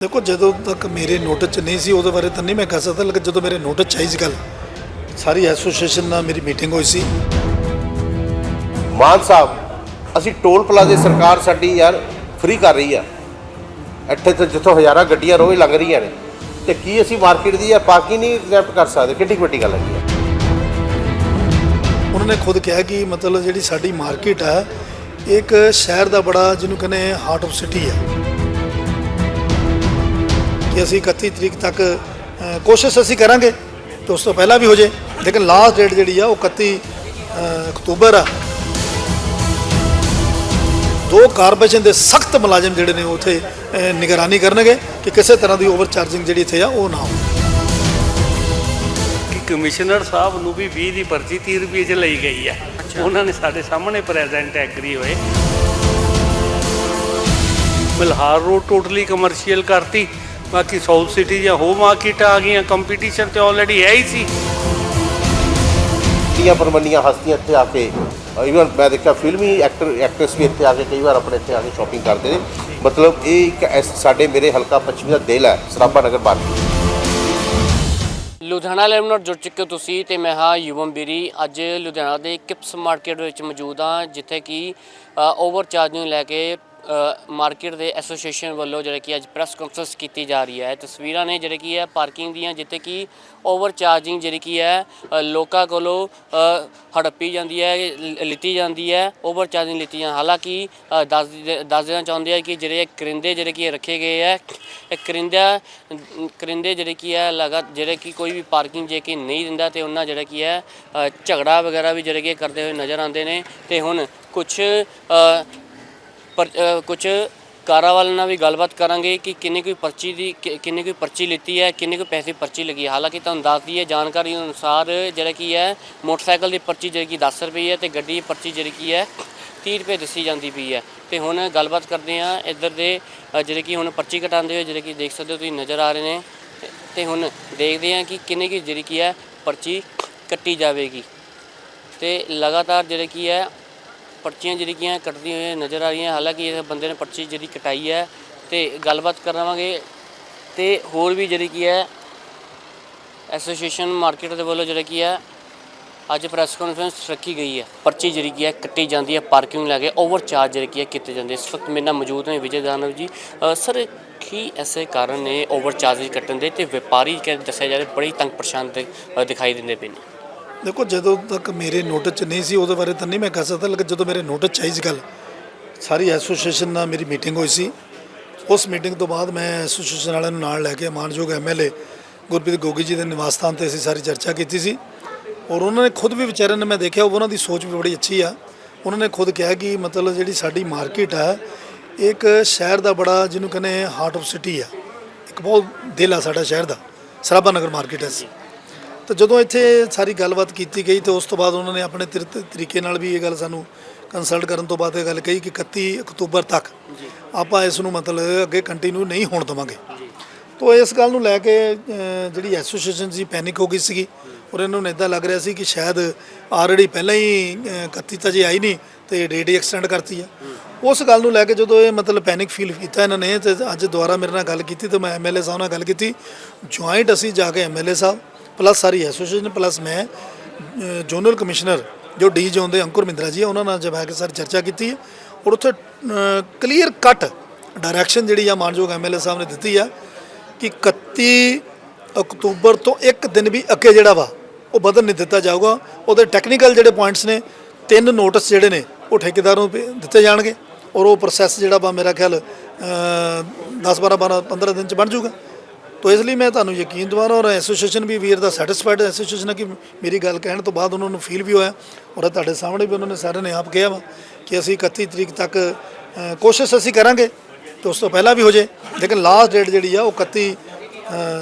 ਦੇਖੋ ਜਦੋਂ ਤੱਕ ਮੇਰੇ ਨੋਟਿਸ 'ਚ ਨਹੀਂ ਸੀ ਉਹਦੇ ਬਾਰੇ ਤਾਂ ਨਹੀਂ ਮੈਂ ਕਹਿ ਸਕਦਾ ਲੇਕਿਨ ਜਦੋਂ ਮੇਰੇ ਨੋਟਿਸ 'ਚ ਆਈ ਸੀ ਗੱਲ ਸਾਰੀ ਐਸੋਸੀਏਸ਼ਨ ਨਾਲ ਮੇਰੀ ਮੀਟਿੰਗ ਹੋਈ ਸੀ। ਮਾਨ ਸਾਹਿਬ ਅਸੀਂ ਟੋਲ ਪਲਾਜ਼ੇ ਸਰਕਾਰ ਸਾਡੀ ਯਾਰ ਫ੍ਰੀ ਕਰ ਰਹੀ ਆ। ਇੱਥੇ ਤੇ ਜਿੱਥੋਂ ਹਜ਼ਾਰਾਂ ਗੱਡੀਆਂ ਰੋਜ਼ ਲੰਘ ਰਹੀਆਂ ਨੇ ਤੇ ਕੀ ਅਸੀਂ ਮਾਰਕੀਟ ਦੀ ਯਾਰ ਪਾਰਕਿੰਗ ਨਹੀਂ ਐਗਜ਼ੈਪਟ ਕਰ ਸਕਦੇ? ਕਿੱਡੀ ਵੱਡੀ ਗੱਲ ਹੈ ਉਹਨਾਂ ਨੇ ਖੁਦ ਕਿਹਾ ਕਿ ਮਤਲਬ ਜਿਹੜੀ ਸਾਡੀ ਮਾਰਕੀਟ ਇਹ ਇੱਕ ਸ਼ਹਿਰ ਦਾ ਬੜਾ ਜਿਹਨੂੰ ਕਹਿੰਦੇ ਹਾਰਟ ਆਫ ਸਿਟੀ ਹੈ ਕਿ ਅਸੀਂ 31 ਤਰੀਕ ਤੱਕ ਕੋਸ਼ਿਸ਼ ਅਸੀਂ ਕਰਾਂਗੇ ਤੇ ਉਸ ਤੋਂ ਪਹਿਲਾਂ ਵੀ ਹੋ ਜੇ ਲੇਕਿਨ ਲਾਸਟ ਡੇਟ ਜਿਹੜੀ ਆ ਉਹ 31 ਅ, ਅਕਤੂਬਰ ਆ। ਦੋ ਕਾਰਪੋਰੇਸ਼ਨ ਦੇ ਸਖਤ ਮੁਲਾਜ਼ਮ ਜਿਹੜੇ ਨੇ ਉਥੇ ਨਿਗਰਾਨੀ ਕਰਨਗੇ ਕਿ ਕਿਸੇ ਤਰ੍ਹਾਂ ਦੀ ਓਵਰ ਚਾਰਜਿੰਗ ਜਿਹੜੀ ਇੱਥੇ ਆ ਉਹ ਨਾ ਹੋਵੇ। ਕਿ ਕਮਿਸ਼ਨਰ ਸਾਹਿਬ ਨੂੰ ਵੀ 20 ਦੀ ਪਰਚੀ 30 ਰੁਪਏ 'ਚ ਲਈ ਗਈ ਹੈ ਉਹਨਾਂ ਨੇ ਸਾਡੇ ਸਾਹਮਣੇ ਪ੍ਰੈਜ਼ੈਂਟ ਐਗਰੀ ਹੋਏ। ਮਲਹਾਰ ਰੋਡ ਟੋਟਲੀ ਕਮਰਸ਼ੀਅਲ ਕਰਤੀ। ਬਾਕੀ ਸਾਊਥ ਸਿਟੀ ਜਾਂ ਹੋਮ ਮਾਰਕੀਟ ਆ ਗਈਆਂ ਕੰਪੀਟੀਸ਼ਨ ਤੇ ਆਲਰੇਡੀ ਹੈ ਹੀ ਸੀ। ਕੀਆਂ ਪਰਮੰਨੀਆਂ ਹਸਤੀਆਂ ਇੱਥੇ ਆ ਕੇ ਇਵਨ ਮੈਂ ਦੇਖਿਆ ਫਿਲਮੀ ਐਕਟਰ ਐਕਟਰਸ ਵੀ ਇੱਥੇ ਆ ਕੇ ਕਈ ਵਾਰ ਆਪਣੇ ਇੱਥੇ ਆ ਕੇ ਸ਼ਾਪਿੰਗ ਕਰਦੇ ਨੇ। ਮਤਲਬ ਇਹ ਇੱਕ ਐਸ- ਸਾਡੇ ਮੇਰੇ ਹਲਕਾ ਪੱਛਮੀ ਦਾ ਦਿਲ ਹੈ ਸਰਾਭਾ ਨਗਰ ਮਾਰਕੀਟ ਲੁਧਿਆਣਾ ਲਾਈਵ ਨਾਲ ਜੁੜ ਚੁੱਕੇ ਹੋ ਤੁਸੀਂ ਤੇ ਮੈਂ ਹਾਂ ਯੁਵਮ ਬੀਰੀ। ਅੱਜ ਲੁਧਿਆਣਾ ਦੇ ਕਿਪਸ ਮਾਰਕੀਟ ਵਿੱਚ ਮੌਜੂਦ ਹਾਂ ਜਿੱਥੇ ਕਿ ਓਵਰ ਚਾਰਜਿੰਗ ਲੈ ਕੇ ਮਾਰਕੀਟ ਦੇ ਐਸੋਸੀਏਸ਼ਨ ਵੱਲੋਂ ਜਿਹੜਾ ਕਿ ਅੱਜ ਪ੍ਰੈਸ ਕਾਨਫਰੰਸ ਕੀਤੀ ਜਾ ਰਹੀ ਹੈ। ਤਸਵੀਰਾਂ ਨੇ ਜਿਹੜੇ ਕੀ ਹੈ ਪਾਰਕਿੰਗ ਦੀਆਂ, ਜਿੱਥੇ ਕਿ ਓਵਰ ਚਾਰਜਿੰਗ ਜਿਹੜੀ ਕੀ ਹੈ ਲੋਕਾਂ ਕੋਲੋਂ ਹੜੱਪੀ ਜਾਂਦੀ ਹੈ ਲਿੱਤੀ ਜਾਂਦੀ ਹੈ ਓਵਰ ਚਾਰਜਿੰਗ ਲਿੱਤੀ ਜਾਂ ਹਾਲਾਂਕਿ ਦੱਸ ਦੱਸ ਦੇਣਾ ਚਾਹੁੰਦੇ ਆ ਕਿ ਜਿਹੜੇ ਇਹ ਕਰਿੰਦੇ ਜਿਹੜੇ ਕੀ ਰੱਖੇ ਗਏ ਹੈ, ਇਹ ਕਰਿੰਦਾ ਕਰਿੰਦੇ ਜਿਹੜੇ ਕੀ ਹੈ ਲਗਾ, ਜਿਹੜੇ ਕਿ ਕੋਈ ਵੀ ਪਾਰਕਿੰਗ ਜੇ ਕਿ ਨਹੀਂ ਦਿੰਦਾ ਤੇ ਉਹਨਾਂ ਜਿਹੜਾ ਕੀ ਹੈ ਝਗੜਾ ਵਗੈਰਾ ਵੀ ਜਿਹੜੇ ਕਿ ਕਰਦੇ ਹੋਏ ਨਜ਼ਰ ਆਉਂਦੇ ਨੇ। ਤੇ ਹੁਣ ਕੁਝ ਪਰ ਕੁਝ ਕਾਰਾਂ ਵਾਲਿਆਂ ਨਾਲ ਵੀ ਗੱਲਬਾਤ ਕਰਾਂਗੇ ਕਿ ਕਿੰਨੇ ਕੋਈ ਪਰਚੀ ਦੀ ਕਿ- ਕਿੰਨੇ ਕੋਈ ਪਰਚੀ ਲਿੱਤੀ ਹੈ ਕਿੰਨੇ ਕੋਈ ਪੈਸੇ ਪਰਚੀ ਲੱਗੀ ਹੈ। ਹਾਲਾਂਕਿ ਤੁਹਾਨੂੰ ਦੱਸ ਦਈਏ ਜਾਣਕਾਰੀ ਅਨੁਸਾਰ ਜਿਹੜਾ ਕੀ ਹੈ ਮੋਟਰਸਾਈਕਲ ਦੀ ਪਰਚੀ ਜਿਹੜੀ ਕਿ 10 ਰੁਪਏ ਹੈ ਤੇ ਗੱਡੀ ਦੀ ਪਰਚੀ ਜਿਹੜੀ ਕੀ ਹੈ 30 ਰੁਪਏ ਦੱਸੀ ਜਾਂਦੀ ਪਈ ਹੈ। ਤੇ ਹੁਣ ਗੱਲਬਾਤ ਕਰਦੇ ਹਾਂ ਇੱਧਰ ਦੇ ਅ, ਜਿਹੜੇ ਕਿ ਹੁਣ ਪਰਚੀ ਕਟਾਉਂਦੇ ਹੋਏ ਜਿਹੜੇ ਕਿ ਦੇਖ ਸਕਦੇ ਹੋ ਤੁਸੀਂ ਨਜ਼ਰ ਆ ਰਹੇ ਨੇ। ਤੇ- ਤੇ ਹੁਣ ਦੇਖਦੇ ਹਾਂ ਕਿ ਕਿੰਨੇ ਕੀ ਜਿਹੜੀ ਕੀ ਹੈ ਪਰਚੀ ਕੱਟੀ ਜਾਵੇਗੀ। ਤੇ ਲਗਾਤਾਰ ਜਿਹੜੇ ਕੀ ਹੈ ਪਰਚੀਆਂ ਜਿਹੜੀਆਂ ਕੱਟਦੀਆਂ ਹੋਈਆਂ ਨਜ਼ਰ ਆ ਰਹੀਆਂ, ਹਾਲਾਂਕਿ ਇਸ ਬੰਦੇ ਨੇ ਪਰਚੀ ਜਿਹੜੀ ਕਟਾਈ ਹੈ ਤੇ ਗੱਲਬਾਤ ਕਰਾਵਾਂਗੇ ਤੇ ਹੋਰ ਵੀ ਜਿਹੜੀ ਕੀ ਹੈ, ਐਸੋਸੀਏਸ਼ਨ ਮਾਰਕੀਟ ਦੇ ਵੱਲੋਂ ਜਿਹੜਾ ਕੀ ਹੈ, ਅੱਜ ਪ੍ਰੈਸ ਕਾਨਫਰੰਸ ਰੱਖੀ ਗਈ ਹੈ। ਪਰਚੀ ਜਿਹੜੀ ਕੀ ਹੈ, ਕੱਟੀ ਜਾਂਦੀ ਹੈ, ਪਾਰਕਿੰਗ ਲੈ ਕੇ ਓਵਰ ਚਾਰਜ ਜਿਹੜੀ ਕੀ ਹੈ, ਕੀਤੇ ਜਾਂਦੇ ਇਸ ਵਕਤ ਮੇਰੇ ਨਾਲ ਮੌਜੂਦ ਨੇ ਵਿਜੇ ਦਾਨਵ ਜੀ। ਸਰ, ਕੀ ਐਸੇ ਕਾਰਨ ਨੇ ਓਵਰ ਚਾਰਜ ਕੱਟਣ ਦੇ ਤੇ ਵਪਾਰੀ ਕਹਿੰਦੇ ਦੱਸਿਆ ਜਾ ਰਿਹਾ, ਬੜੀ ਤੰਗ ਪਰੇਸ਼ਾਨ ਦੇ- ਦਿਖਾਈ ਦਿੰਦੇ ਪਏ ਨੇ? ਦੇਖੋ, ਜਦੋਂ ਤੱਕ ਮੇਰੇ ਨੋਟਿਸ 'ਚ ਨਹੀਂ ਸੀ, ਉਹਦੇ ਬਾਰੇ ਤਾਂ ਨਹੀਂ ਮੈਂ ਕਹਿ ਸਕਦਾ, ਲੇਕਿਨ ਜਦੋਂ ਮੇਰੇ ਨੋਟਿਸ 'ਚ ਆਈ ਸੀ ਗੱਲ, ਸਾਰੀ ਐਸੋਸੀਏਸ਼ਨ ਨਾਲ ਮੇਰੀ ਮੀਟਿੰਗ ਹੋਈ ਸੀ। ਉਸ ਮੀਟਿੰਗ ਤੋਂ ਬਾਅਦ ਮੈਂ ਐਸੋਸੀਏਸ਼ਨ ਵਾਲਿਆਂ ਨੂੰ ਨਾਲ ਲੈ ਕੇ ਮਾਨਯੋਗ ਐਮਐਲਏ ਗੁਰਪ੍ਰੀਤ ਗੋਗੀ ਜੀ ਦੇ ਨਿਵਾਸ ਸਥਾਨ ਤੇ ਅਸੀਂ ਸਾਰੀ ਚਰਚਾ ਕੀਤੀ ਸੀ। ਔਰ ਉਹਨਾਂ ਨੇ ਖੁਦ ਵੀ ਵਿਚਾਰਿਆਂ ਨੇ ਮੈਂ ਦੇਖਿਆ ਉਹਨਾਂ ਦੀ ਸੋਚ ਵੀ ਬੜੀ ਅੱਛੀ ਆ। ਉਹਨਾਂ ਨੇ ਖੁਦ ਕਿਹਾ ਕਿ ਮਤਲਬ ਜਿਹੜੀ ਸਾਡੀ ਮਾਰਕੀਟ ਆ, ਇਹ ਇੱਕ ਸ਼ਹਿਰ ਦਾ ਬੜਾ ਜਿਹਨੂੰ ਕਹਿੰਦੇ ਹਾਰਟ ਆਫ ਸਿਟੀ ਆ। ਇੱਕ ਬਹੁਤ ਦਿਲ ਆ ਸਾਡਾ ਸ਼ਹਿਰ ਦਾ, ਸਰਾਭਾ ਨਗਰ ਮਾਰਕੀਟ ਹੈ ਤਾਂ ਜਦੋਂ ਇੱਥੇ ਸਾਰੀ ਗੱਲਬਾਤ ਕੀਤੀ ਗਈ ਤੇ ਉਸ ਤੋਂ ਬਾਅਦ ਉਹਨਾਂ ਨੇ ਆਪਣੇ ਤਰੀ- ਤਰੀਕੇ ਨਾਲ ਵੀ ਇਹ ਗੱਲ ਸਾਨੂੰ ਕੰਸਲਟ ਕਰਨ ਤੋਂ ਬਾਅਦ ਇਹ ਗੱਲ ਕਹੀ ਕਿ 31 ਅਕਤੂਬਰ ਤੱਕ ਆਪਾਂ ਇਸ ਨੂੰ ਮਤਲਬ ਅੱਗੇ ਕੰਟੀਨਿਊ ਨਹੀਂ ਹੋਣ ਦੇਵਾਂਗੇ। ਤੋ ਇਸ ਗੱਲ ਨੂੰ ਲੈ ਕੇ ਜਿਹੜੀ ਐਸੋਸੀਏਸ਼ਨ ਸੀ ਪੈਨਿਕ ਹੋ ਗਈ ਸੀਗੀ ਔਰ ਇਹਨਾਂ ਨੂੰ ਇਦਾਂ ਲੱਗ ਰਿਹਾ ਸੀ ਕਿ ਸ਼ਾਇਦ ਆਲਰੇਡੀ ਪਹਿਲਾਂ ਹੀ ਅਹ, 31 ਤਾਂ ਜੇ ਆਈ ਨਹੀਂ ਤੇ ਡੇਟ ਹੀ ਐਕਸਟੈਂਡ ਕਰਤੀ ਆ। ਉਸ ਗੱਲ ਨੂੰ ਲੈ ਕੇ ਜਦੋਂ ਇਹ ਮਤਲਬ ਪੈਨਿਕ ਫੀਲ ਕੀਤਾ ਇਹਨਾਂ ਨੇ ਤੇ ਅੱਜ ਦੁਬਾਰਾ ਮੇਰੇ ਨਾਲ ਗੱਲ ਕੀਤੀ ਤੇ ਮੈਂ ਐਮਐਲਏ ਸਾਹਿਬ ਨਾਲ ਗੱਲ ਕੀਤੀ। ਜੁਆਇੰਟ ਅਸੀਂ ਜਾ ਕੇ ਐਮਐਲਏ ਸਾਹਿਬ ਪਲੱਸ ਸਾਰੀ ਐਸੋਸੀਏਸ਼ਨ ਪਲੱਸ ਮੈਂ ਜੋਨਲ ਕਮਿਸ਼ਨਰ ਜੋ ਡੀ ਜ਼ੋਨ ਦੇ ਅੰਕੁਰ ਮਿੰਦਰਾ ਜੀ ਆ, ਉਹਨਾਂ ਨਾਲ ਜਬ ਆ ਕੇ ਸਾਰੀ ਚਰਚਾ ਕੀਤੀ ਹੈ। ਔਰ ਉੱਥੇ ਕਲੀਅਰ ਕੱਟ ਡਾਇਰੈਕਸ਼ਨ ਜਿਹੜੀ ਆ ਮਾਨਯੋਗ ਐਮਐਲਏ ਸਾਹਿਬ ਨੇ ਦਿੱਤੀ ਆ ਕਿ 31 ਅਕਤੂਬਰ ਤੋਂ ਇੱਕ ਦਿਨ ਵੀ ਅੱਗੇ ਜਿਹੜਾ ਵਾ ਉਹ ਬਦਲ ਨਹੀਂ ਦਿੱਤਾ ਜਾਊਗਾ। ਉਹਦੇ ਟੈਕਨੀਕਲ ਜਿਹੜੇ ਪੁਆਇੰਟਸ ਨੇ ਤਿੰਨ ਨੋਟਿਸ ਜਿਹੜੇ ਨੇ ਉਹ ਠੇਕੇਦਾਰ ਨੂੰ ਦਿੱਤੇ ਜਾਣਗੇ। ਔਰ ਉਹ ਪ੍ਰੋਸੈਸ ਜਿਹੜਾ ਵਾ ਮੇਰਾ ਖਿਆਲ 10 12 12 15 ਦਿਨ ਚ ਬਣ ਜਾਊਗਾ। ਤੋ ਇਸ ਲਈ ਮੈਂ ਤੁਹਾਨੂੰ ਯਕੀਨ ਦਿਵਾਉਣਾ ਔਰ ਐਸੋਸੀਏਸ਼ਨ ਵੀ ਵੀਰ ਦਾ ਸੈਟੀਸਫਾਈਡ ਐਸੋਸੀਏਸ਼ਨ ਹੈ ਕਿ ਮੇਰੀ ਗੱਲ ਕਹਿਣ ਤੋਂ ਬਾਅਦ ਉਹਨਾਂ ਨੂੰ ਫੀਲ ਵੀ ਹੋਇਆ ਔਰ ਤੁਹਾਡੇ ਸਾਹਮਣੇ ਵੀ ਉਹਨਾਂ ਨੇ ਸਾਰਿਆਂ ਨੇ ਆਪ ਕਿਹਾ ਵਾ ਕਿ ਅਸੀਂ 31 ਤਰੀਕ ਤੱਕ ਕੋਸ਼ਿਸ਼ ਅਸੀਂ ਕਰਾਂਗੇ ਤੇ ਉਸ ਤੋਂ ਪਹਿਲਾਂ ਵੀ ਹੋ ਜੇ। ਲੇਕਿਨ ਲਾਸਟ ਡੇਟ ਜਿਹੜੀ ਆ ਉਹ 31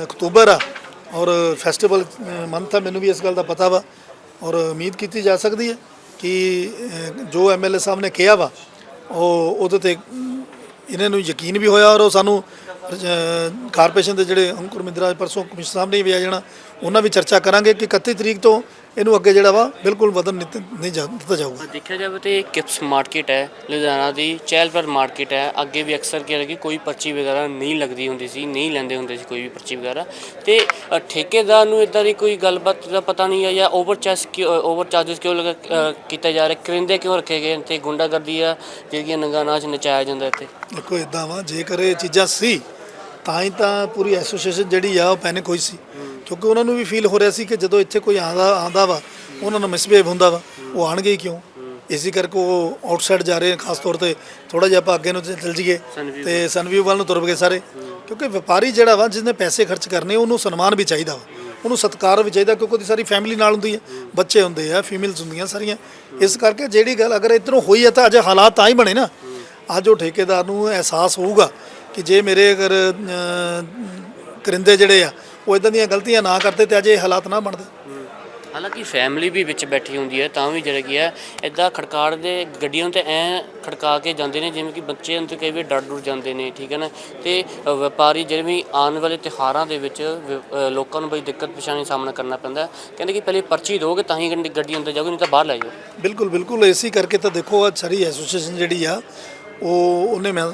ਅਕਤੂਬਰ ਆ ਔਰ ਫੈਸਟੀਵਲ ਮੰਥ ਆ ਮੈਨੂੰ ਵੀ ਇਸ ਗੱਲ ਦਾ ਪਤਾ ਵਾ ਔਰ ਉਮੀਦ ਕੀਤੀ ਜਾ ਸਕਦੀ ਹੈ ਕਿ ਅ, ਜੋ ਐਮਐਲਏ ਸਾਹਿਬ ਨੇ ਕਿਹਾ ਵਾ ਉਹ ਉਹਦੇ ਤੇ ਇਹਨਾਂ ਨੂੰ ਯਕੀਨ ਵੀ ਹੋਇਆ ਔਰ ਉਹ ਸਾਨੂੰ ਕਾਰਪੋਰੇਸ਼ਨ ਦੇ ਜਿਹੜੇ ਅੰਕੁਰ ਮਿੰਦਰਾ ਪਰਸੋਂ ਕਮਿਸ਼ਨਰ ਸਾਹਿਬ ਨੇ ਵੀ ਆ ਜਾਣਾ ਉਹਨਾਂ ਵੀ ਚਰਚਾ ਕਰਾਂਗੇ ਕਿ 31 ਤਰੀਕ ਤੋਂ ਇਹਨੂੰ ਅੱਗੇ ਜਿਹੜਾ ਵਾ ਬਿਲਕੁਲ ਵਧਣ ਨਹੀਂ ਦਿੱਤਾ ਜਾਊਗਾ। ਦੇਖਿਆ ਜਾਵੇ ਤੇ ਕਿਪਸ ਮਾਰਕੀਟ ਹੈ ਲੁਧਿਆਣਾ ਦੀ ਚਹਿਲ-ਪਹਿਲ ਮਾਰਕੀਟ ਹੈ ਅੱਗੇ ਵੀ ਅਕਸਰ ਕੀ ਕਿ ਕੋਈ ਪਰਚੀ ਵਗੈਰਾ ਨਹੀਂ ਲੱਗਦੀ ਹੁੰਦੀ ਸੀ ਨਹੀਂ ਲੈਂਦੇ ਹੁੰਦੇ ਸੀ ਕੋਈ ਵੀ ਪਰਚੀ ਵਗੈਰਾ। ਤੇ ਠੇਕੇਦਾਰ ਨੂੰ ਇਦਾਂ ਦੀ ਕੋਈ ਗੱਲਬਾਤ ਦਾ ਪਤਾ ਨਹੀਂ ਹੈ ਜਾਂ ਓਵਰ ਚਾਰਜ ਓਵਰ ਚਾਰजेस ਕਿਉਂ ਲਗਾ ਕੀਤਾ ਜਾ ਰਿਹਾ? ਕਰਿੰਦੇ ਕਿਉਂ ਰੱਖੇ ਗਏ ਤੇ ਗੁੰਡਾਗਰਦੀ ਆ ਜਿਹੜੀਆਂ ਨੰਗਾ ਨਾਚ ਨਚਾਇਆ ਜਾਂਦਾ ਇੱਥੇ? ਦੇਖੋ ਇਦਾਂ ਵਾ ਜੇਕਰ ਇਹ ਚੀਜ਼ਾਂ ਸੀ ਤਾਂ ਹੀ ਤਾਂ ਪੂਰੀ ਐਸੋਸੀਏਸ਼ਨ ਜਿਹੜੀ ਆ ਉਹ ਪੈਨਿਕ ਹੋਈ ਸੀ। ਕਿਉਂਕਿ ਉਹਨਾਂ ਨੂੰ ਵੀ ਫੀਲ ਹੋ ਰਿਹਾ ਸੀ ਕਿ ਜਦੋਂ ਇੱਥੇ ਕੋਈ ਆਂਦਾ ਆਂਦਾ ਵਾ ਉਹਨਾਂ ਨੂੰ ਮਿਸਬਿਹੇਵ ਹੁੰਦਾ ਵਾ ਉਹ ਆਣਗੇ ਹੀ ਕਿਉਂ? ਇਸੇ ਕਰਕੇ ਉਹ ਆਊਟਸਾਈਡ ਜਾ ਰਹੇ ਖਾਸ ਤੌਰ ਤੇ ਥੋੜਾ ਜਿਹਾ ਆਪਾਂ ਅੱਗੇ ਨੂੰ ਚੱਲ ਜੀਏ ਤੇ ਸਨਵੀਵ ਵੱਲ ਨੂੰ ਤੁਰ ਗਏ ਸਾਰੇ। ਕਿਉਂਕਿ ਵਪਾਰੀ ਜਿਹੜਾ ਵਾ ਜਿਹਨੇ ਪੈਸੇ ਖਰਚ ਕਰਨੇ ਉਹਨੂੰ ਸਨਮਾਨ ਵੀ ਚਾਹੀਦਾ ਵਾ। ਉਹਨੂੰ ਸਤਿਕਾਰ ਵੀ ਚਾਹੀਦਾ ਕਿਉਂਕਿ ਉਹਦੀ ਸਾਰੀ ਫੈਮਿਲੀ ਨਾਲ ਹੁੰਦੀ ਹੈ ਬੱਚੇ ਹੁੰਦੇ ਆ ਫੀਮੇਲਸ ਹੁੰਦੀਆਂ ਸਾਰੀਆਂ। ਇਸ ਕਰਕੇ ਜਿਹੜੀ ਗੱਲ ਅਗਰ ਇਧਰੋਂ ਹੋਈ ਹੈ ਤਾਂ ਅਜੇ ਹਾਲਾਤ ਤਾਂ ਹੀ ਬਣੇ ਨਾ। ਅੱਜ ਉਹ ਠੇਕੇਦਾਰ ਨੂੰ ਅਹਿਸਾਸ ਹੋਊਗਾ। ਕਿ ਜੇ ਮੇਰੇ ਅਗਰ ਕਰਿੰਦੇ ਜਿਹੜੇ ਆ ਉਹ ਇਦਾਂ ਦੀਆਂ ਗਲਤੀਆਂ ਨਾ ਕਰਦੇ ਤੇ ਅੱਜ ਹਾਲਾਤ ਨਾ ਬਣਦੇ। ਹਾਲਾਂਕਿ ਫੈਮਿਲੀ ਵੀ ਵਿੱਚ ਬੈਠੀ ਹੁੰਦੀ ਹੈ ਤਾਂ ਵੀ ਜਿਹੜਾ ਕੀ ਹੈ ਇਦਾਂ ਖੜਕਾੜ ਦੇ ਗੱਡੀਆਂ ਤੇ ਐ ਖੜਕਾ ਕੇ ਜਾਂਦੇ ਨੇ ਜਿਵੇਂ ਕਿ ਬੱਚੇ ਅੰਦਰ ਕਈ ਵਾਰ ਡਰ ਡੁਰ ਜਾਂਦੇ ਨੇ ਠੀਕ ਹੈ ਨਾ? ਤੇ ਵਪਾਰੀ ਜਿਹੜੇ ਵੀ ਆਉਣ ਵਾਲੇ ਤਿਉਹਾਰਾਂ ਦੇ ਵਿੱਚ ਵ- ਲੋਕਾਂ ਨੂੰ ਬਈ ਦਿੱਕਤ ਦਾ ਸਾਹਮਣਾ ਕਰਨਾ ਪੈਂਦਾ। ਕਹਿੰਦੇ ਕਿ ਪਹਿਲੇ ਪਰਚੀ ਦੋਗੇ ਤਾਂ ਹੀ ਗੱਡੀ ਅੰਦਰ ਜਾਓਗੇ ਨਹੀਂ ਤਾਂ ਬਾਹਰ ਲੈ ਜਾਓ। ਬਿਲਕੁਲ ਬਿਲਕੁਲ ਇਸੇ ਕਰਕੇ ਤਾਂ ਦੇਖੋ ਅੱਜ ਸਾਰੀ ਐਸੋਸੀਏਸ਼ਨ ਜਿਹੜੀ ਆ ਉਹ ਉਹਨੇ ਮੈਂ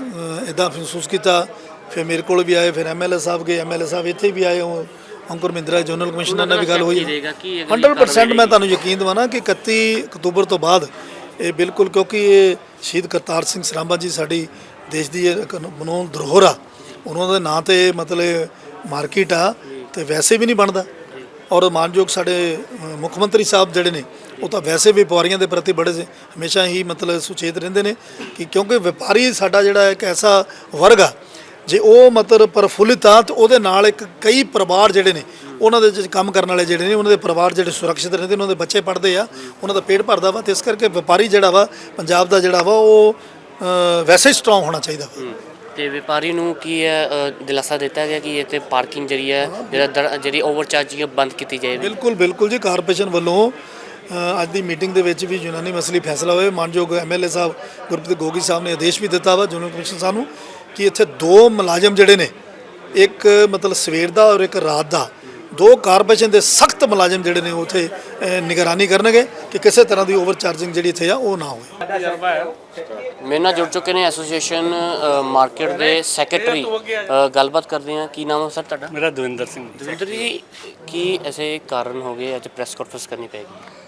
ਇਦਾਂ ਮਹਿਸੂਸ ਕੀਤਾ। ਫਿਰ ਮੇਰੇ ਕੋਲ ਵੀ ਆਏ ਫਿਰ ਐਮਐਲਏ ਸਾਹਿਬ ਗਏ ਐਮਐਲਏ ਸਾਹਿਬ ਇੱਥੇ ਵੀ ਆਏ ਉਹ ਅੰਕੁਰ ਮਿੰਦਰਾ ਜਨਰਲ ਕਮਿਸ਼ਨਰ ਨਾਲ ਵੀ ਗੱਲ ਹੋਈ। ਕੀ ਰਹੇਗਾ ਕੀ ਅਗਲੀ 100% ਮੈਂ ਤੁਹਾਨੂੰ ਯਕੀਨ ਦਵਾਨਾ ਕਿ 31 ਅਕਤੂਬਰ ਤੋਂ ਬਾਅਦ ਇਹ ਬਿਲਕੁਲ ਕਿਉਂਕਿ ਇਹ ਸ਼ਹੀਦ ਕਰਤਾਰ ਸਿੰਘ ਸਰਾਭਾ ਜੀ ਸਾਡੀ ਦੇਸ਼ ਦੀ ਮਨੋਂ ਧਰੋਹਰ ਆ ਉਹਨਾਂ ਦੇ ਨਾਂ ਤੇ ਮਤਲਬ ਮਾਰਕੀਟ ਆ ਤੇ ਵੈਸੇ ਵੀ ਨਹੀਂ ਬਣਦਾ। ਔਰ ਮਾਨਯੋਗ ਸਾਡੇ ਮੁੱਖ ਮੰਤਰੀ ਸਾਹਿਬ ਜਿਹੜੇ ਨੇ ਉਹ ਤਾਂ ਵੈਸੇ ਵੀ ਵਪਾਰੀਆਂ ਦੇ ਪ੍ਰਤੀ ਬੜੇ ਹਮੇਸ਼ਾ ਹੀ ਮਤਲਬ ਸੁਚੇਤ ਰਹਿੰਦੇ ਨੇ ਕਿ ਕਿਉਂਕਿ ਵਪਾਰੀ ਸਾਡਾ ਜਿਹੜਾ ਇੱਕ ਐਸਾ ਵਰਗ ਆ ਜੇ ਉਹ ਮਤਲਬ ਪ੍ਰਫੁੱਲਿਤ ਆ ਤਾਂ ਉਹਦੇ ਨਾਲ ਇੱਕ ਕਈ ਪਰਿਵਾਰ ਜਿਹੜੇ ਨੇ ਉਹਨਾਂ ਦੇ ਵਿੱਚ ਕੰਮ ਕਰਨ ਵਾਲੇ ਜਿਹੜੇ ਨੇ ਉਹਨਾਂ ਦੇ ਪਰਿਵਾਰ ਜਿਹੜੇ ਸੁਰੱਖਿਅਤ ਰਹਿੰਦੇ ਨੇ ਉਹਨਾਂ ਦੇ ਬੱਚੇ ਪੜ੍ਹਦੇ ਆ ਉਹਨਾਂ ਦਾ ਪੇਟ ਭਰਦਾ ਵਾ ਤੇ ਇਸ ਕਰਕੇ ਵਪਾਰੀ ਜਿਹੜਾ ਵਾ ਪੰਜਾਬ ਦਾ ਜਿਹੜਾ ਵਾ ਉਹ ਵੈਸੇ ਸਟਰੋਂਗ ਹੋਣਾ ਚਾਹੀਦਾ ਵਾ। ਤੇ ਵਪਾਰੀ ਨੂੰ ਕੀ ਹੈ ਦਿਲਾਸਾ ਦਿੱਤਾ ਗਿਆ ਕਿ ਇੱਥੇ ਪਾਰਕਿੰਗ ਜਿਹੜੀ ਹੈ ਜਿਹੜਾ ਜਿਹੜੀ ਓਵਰ ਚਾਰਜਿੰਗ ਬੰਦ ਕੀਤੀ ਜਾਏਗੀ? ਬਿਲਕੁਲ ਬਿਲਕੁਲ ਜੀ ਕਾਰਪੋਰੇਸ਼ਨ ਵੱਲੋਂ ਅੱਜ ਦੀ ਮੀਟਿੰਗ ਦੇ ਵਿੱਚ ਵੀ ਯੂਨਾਨੀ ਮਸਲੀ ਫੈਸਲਾ ਹੋਇਆ। ਮਾਨਯੋਗ ਐਮਐਲਏ ਸਾਹਿਬ ਗੁਰਪ੍ਰੀਤ ਗੋਗੀ ਸਾਹਿਬ ਨੇ ਆਦੇਸ਼ ਵੀ ਦਿੱਤਾ ਵਾ ਜਨਰਲ ਕਮਿਸ਼ਨ ਸਾਹਿਬ ਨੂੰ ਕਿ ਇੱਥੇ ਦੋ ਮੁਲਾਜ਼ਮ ਜਿਹੜੇ ਨੇ ਇੱਕ ਮਤਲਬ ਸਵੇਰ ਦਾ ਔਰ ਇੱਕ ਰਾਤ ਦਾ। ਦੋ ਕਾਰਪੋਰੇਸ਼ਨ ਦੇ ਸਖਤ ਮੁਲਾਜ਼ਮ ਜਿਹੜੇ ਨੇ ਉੱਥੇ ਨਿਗਰਾਨੀ ਕਰਨਗੇ ਕਿ ਕਿਸੇ ਤਰ੍ਹਾਂ ਦੀ ਓਵਰ ਚਾਰਜਿੰਗ ਜਿਹੜੀ ਇੱਥੇ ਆ ਉਹ ਨਾ ਹੋਵੇ ਮੇਰੇ ਨਾਲ ਜੁੜ ਚੁੱਕੇ ਨੇ ਐਸੋਸੀਏਸ਼ਨ ਮਾਰਕੀਟ ਦੇ ਸੈਕਟਰੀ। ਗੱਲਬਾਤ ਕਰਦੇ ਹਾਂ। ਕੀ ਨਾਮ ਹੈ ਸਰ ਤੁਹਾਡਾ? ਮੇਰਾ ਦਵਿੰਦਰ ਸਿੰਘ। ਦਵਿੰਦਰ ਜੀ ਕੀ ਐਸੇ ਕਾਰਨ ਹੋ ਗਏ? ਅੱਜ ਪ੍ਰੈਸ ਕਾਨਫਰੰਸ ਕਰਨੀ ਪਏਗੀ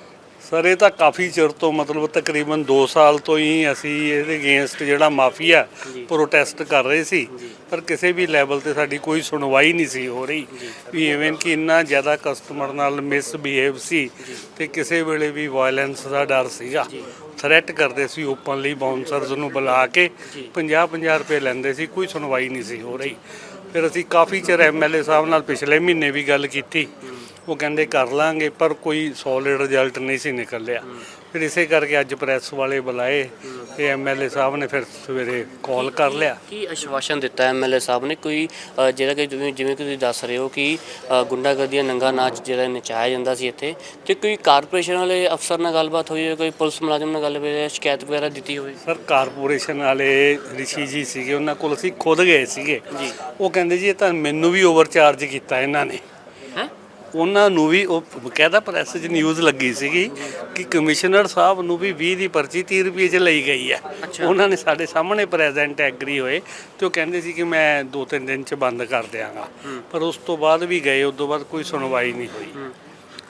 ਸਰ ਇਹ ਤਾਂ ਕਾਫੀ ਚਿਰ ਤੋਂ ਮਤਲਬ ਤਕਰੀਬਨ 2 ਸਾਲ ਤੋਂ ਹੀ ਅਸੀਂ ਇਹਦੇ ਅਗੇਂਸਟ ਜਿਹੜਾ ਮਾਫੀਆ ਪ੍ਰੋਟੈਸਟ ਕਰ ਰਹੇ ਸੀ। ਪਰ ਕਿਸੇ ਵੀ ਲੈਵਲ ਤੇ ਸਾਡੀ ਕੋਈ ਸੁਣਵਾਈ ਨਹੀਂ ਸੀ ਹੋ ਰਹੀ। ਵੀ ਇਵਨ ਕਿ ਇੰਨਾ ਜ਼ਿਆਦਾ ਕਸਟਮਰ ਨਾਲ ਮਿਸਬਿਹੇਵ ਸੀ ਤੇ ਕਿਸੇ ਵੇਲੇ ਵੀ ਵਾਇਲੈਂਸ ਦਾ ਡਰ ਸੀਗਾ। ਥ੍ਰੈਟ ਕਰਦੇ ਸੀ ਓਪਨਲੀ ਬਾਉਂਸਰਸ ਨੂੰ ਬੁਲਾ ਕੇ 50-50 ਰੁਪਏ ਲੈਂਦੇ ਸੀ ਕੋਈ ਸੁਣਵਾਈ ਨਹੀਂ ਸੀ ਹੋ ਰਹੀ। ਫਿਰ ਅਸੀਂ ਕਾਫੀ ਚਿਰ ਐਮਐਲਏ ਸਾਹਿਬ ਨਾਲ ਪਿਛਲੇ ਮਹੀਨੇ ਵੀ ਗੱਲ ਕੀਤੀ। ਉਹ ਕਹਿੰਦੇ ਕਰ ਲਾਂਗੇ ਪਰ ਕੋਈ ਸੋਲਿਡ ਰਿਜ਼ਲਟ ਨਹੀਂ ਸੀ ਨਿਕਲਿਆ। ਫਿਰ ਇਸੇ ਕਰਕੇ ਅੱਜ ਪ੍ਰੈਸ ਵਾਲੇ ਬੁਲਾਏ ਤੇ ਐਮਐਲਏ ਸਾਹਿਬ ਨੇ ਫਿਰ ਸਵੇਰੇ ਕਾਲ ਕਰ ਲਿਆ। ਕੀ ਆਸ਼ਵਾਸਨ ਦਿੱਤਾ ਐਮਐਲਏ ਸਾਹਿਬ ਨੇ? ਕੋਈ ਅ, ਜਿਹੜਾ ਕਿ ਜਿਵੇਂ ਜਿਵੇਂ ਕਿ ਤੁਸੀਂ ਦੱਸ ਰਹੇ ਹੋ ਕਿ ਅ, ਗੁੰਡਾਗਰਦੀ ਦਾ ਨੰਗਾ ਨਾਚ ਜਿਹੜਾ ਨਚਾਇਆ ਜਾਂਦਾ ਸੀ ਇੱਥੇ ਤੇ ਕੋਈ ਕਾਰਪੋਰੇਸ਼ਨ ਵਾਲੇ ਅਫਸਰ ਨਾਲ ਗੱਲਬਾਤ ਹੋਈ ਹੋਵੇ ਕੋਈ ਪੁਲਿਸ ਮੁਲਾਜ਼ਮ ਨਾਲ ਗੱਲ ਹੋਈ ਹੈ ਸ਼ਿਕਾਇਤ ਵਗੈਰਾ ਦਿੱਤੀ ਹੋਵੇ? ਸਰ ਕਾਰਪੋਰੇਸ਼ਨ ਵਾਲੇ ਰਿਸ਼ੀ ਜੀ ਸੀਗੇ ਉਹਨਾਂ ਕੋਲ ਅਸੀਂ ਖੁਦ ਗਏ ਸੀਗੇ। ਜੀ। ਉਹ ਕਹਿੰਦੇ ਜੀ ਇਹ ਤਾਂ ਮੈਨੂੰ ਵੀ ਓਵਰਚਾਰਜ ਕੀਤਾ ਇਹਨਾਂ ਨੇ। ਹੈ ਉਹਨਾਂ ਨੂੰ ਵੀ ਉਹ ਬਕਾਇਦਾ ਪ੍ਰੈਸ 'ਚ ਨਿਊਜ਼ ਲੱਗੀ ਸੀਗੀ ਕਿ ਕਮਿਸ਼ਨਰ ਸਾਹਿਬ ਨੂੰ ਵੀ 20 ਦੀ ਪਰਚੀ 30 ਰੁਪਏ 'ਚ ਲਈ ਗਈ ਹੈ। ਉਹਨਾਂ ਨੇ ਸਾਡੇ ਸਾਹਮਣੇ ਪ੍ਰੈਜ਼ੈਂਟ ਐਗਰੀ ਹੋਏ ਤੇ ਉਹ ਕਹਿੰਦੇ ਸੀ ਕਿ ਮੈਂ 2-3 ਦਿਨ 'ਚ ਬੰਦ ਕਰ ਦਿਆਂਗਾ। ਪਰ ਉਸ ਤੋਂ ਬਾਅਦ ਵੀ ਗਏ ਉਸ ਤੋਂ ਬਾਅਦ ਕੋਈ ਸੁਣਵਾਈ ਨਹੀਂ ਹੋਈ।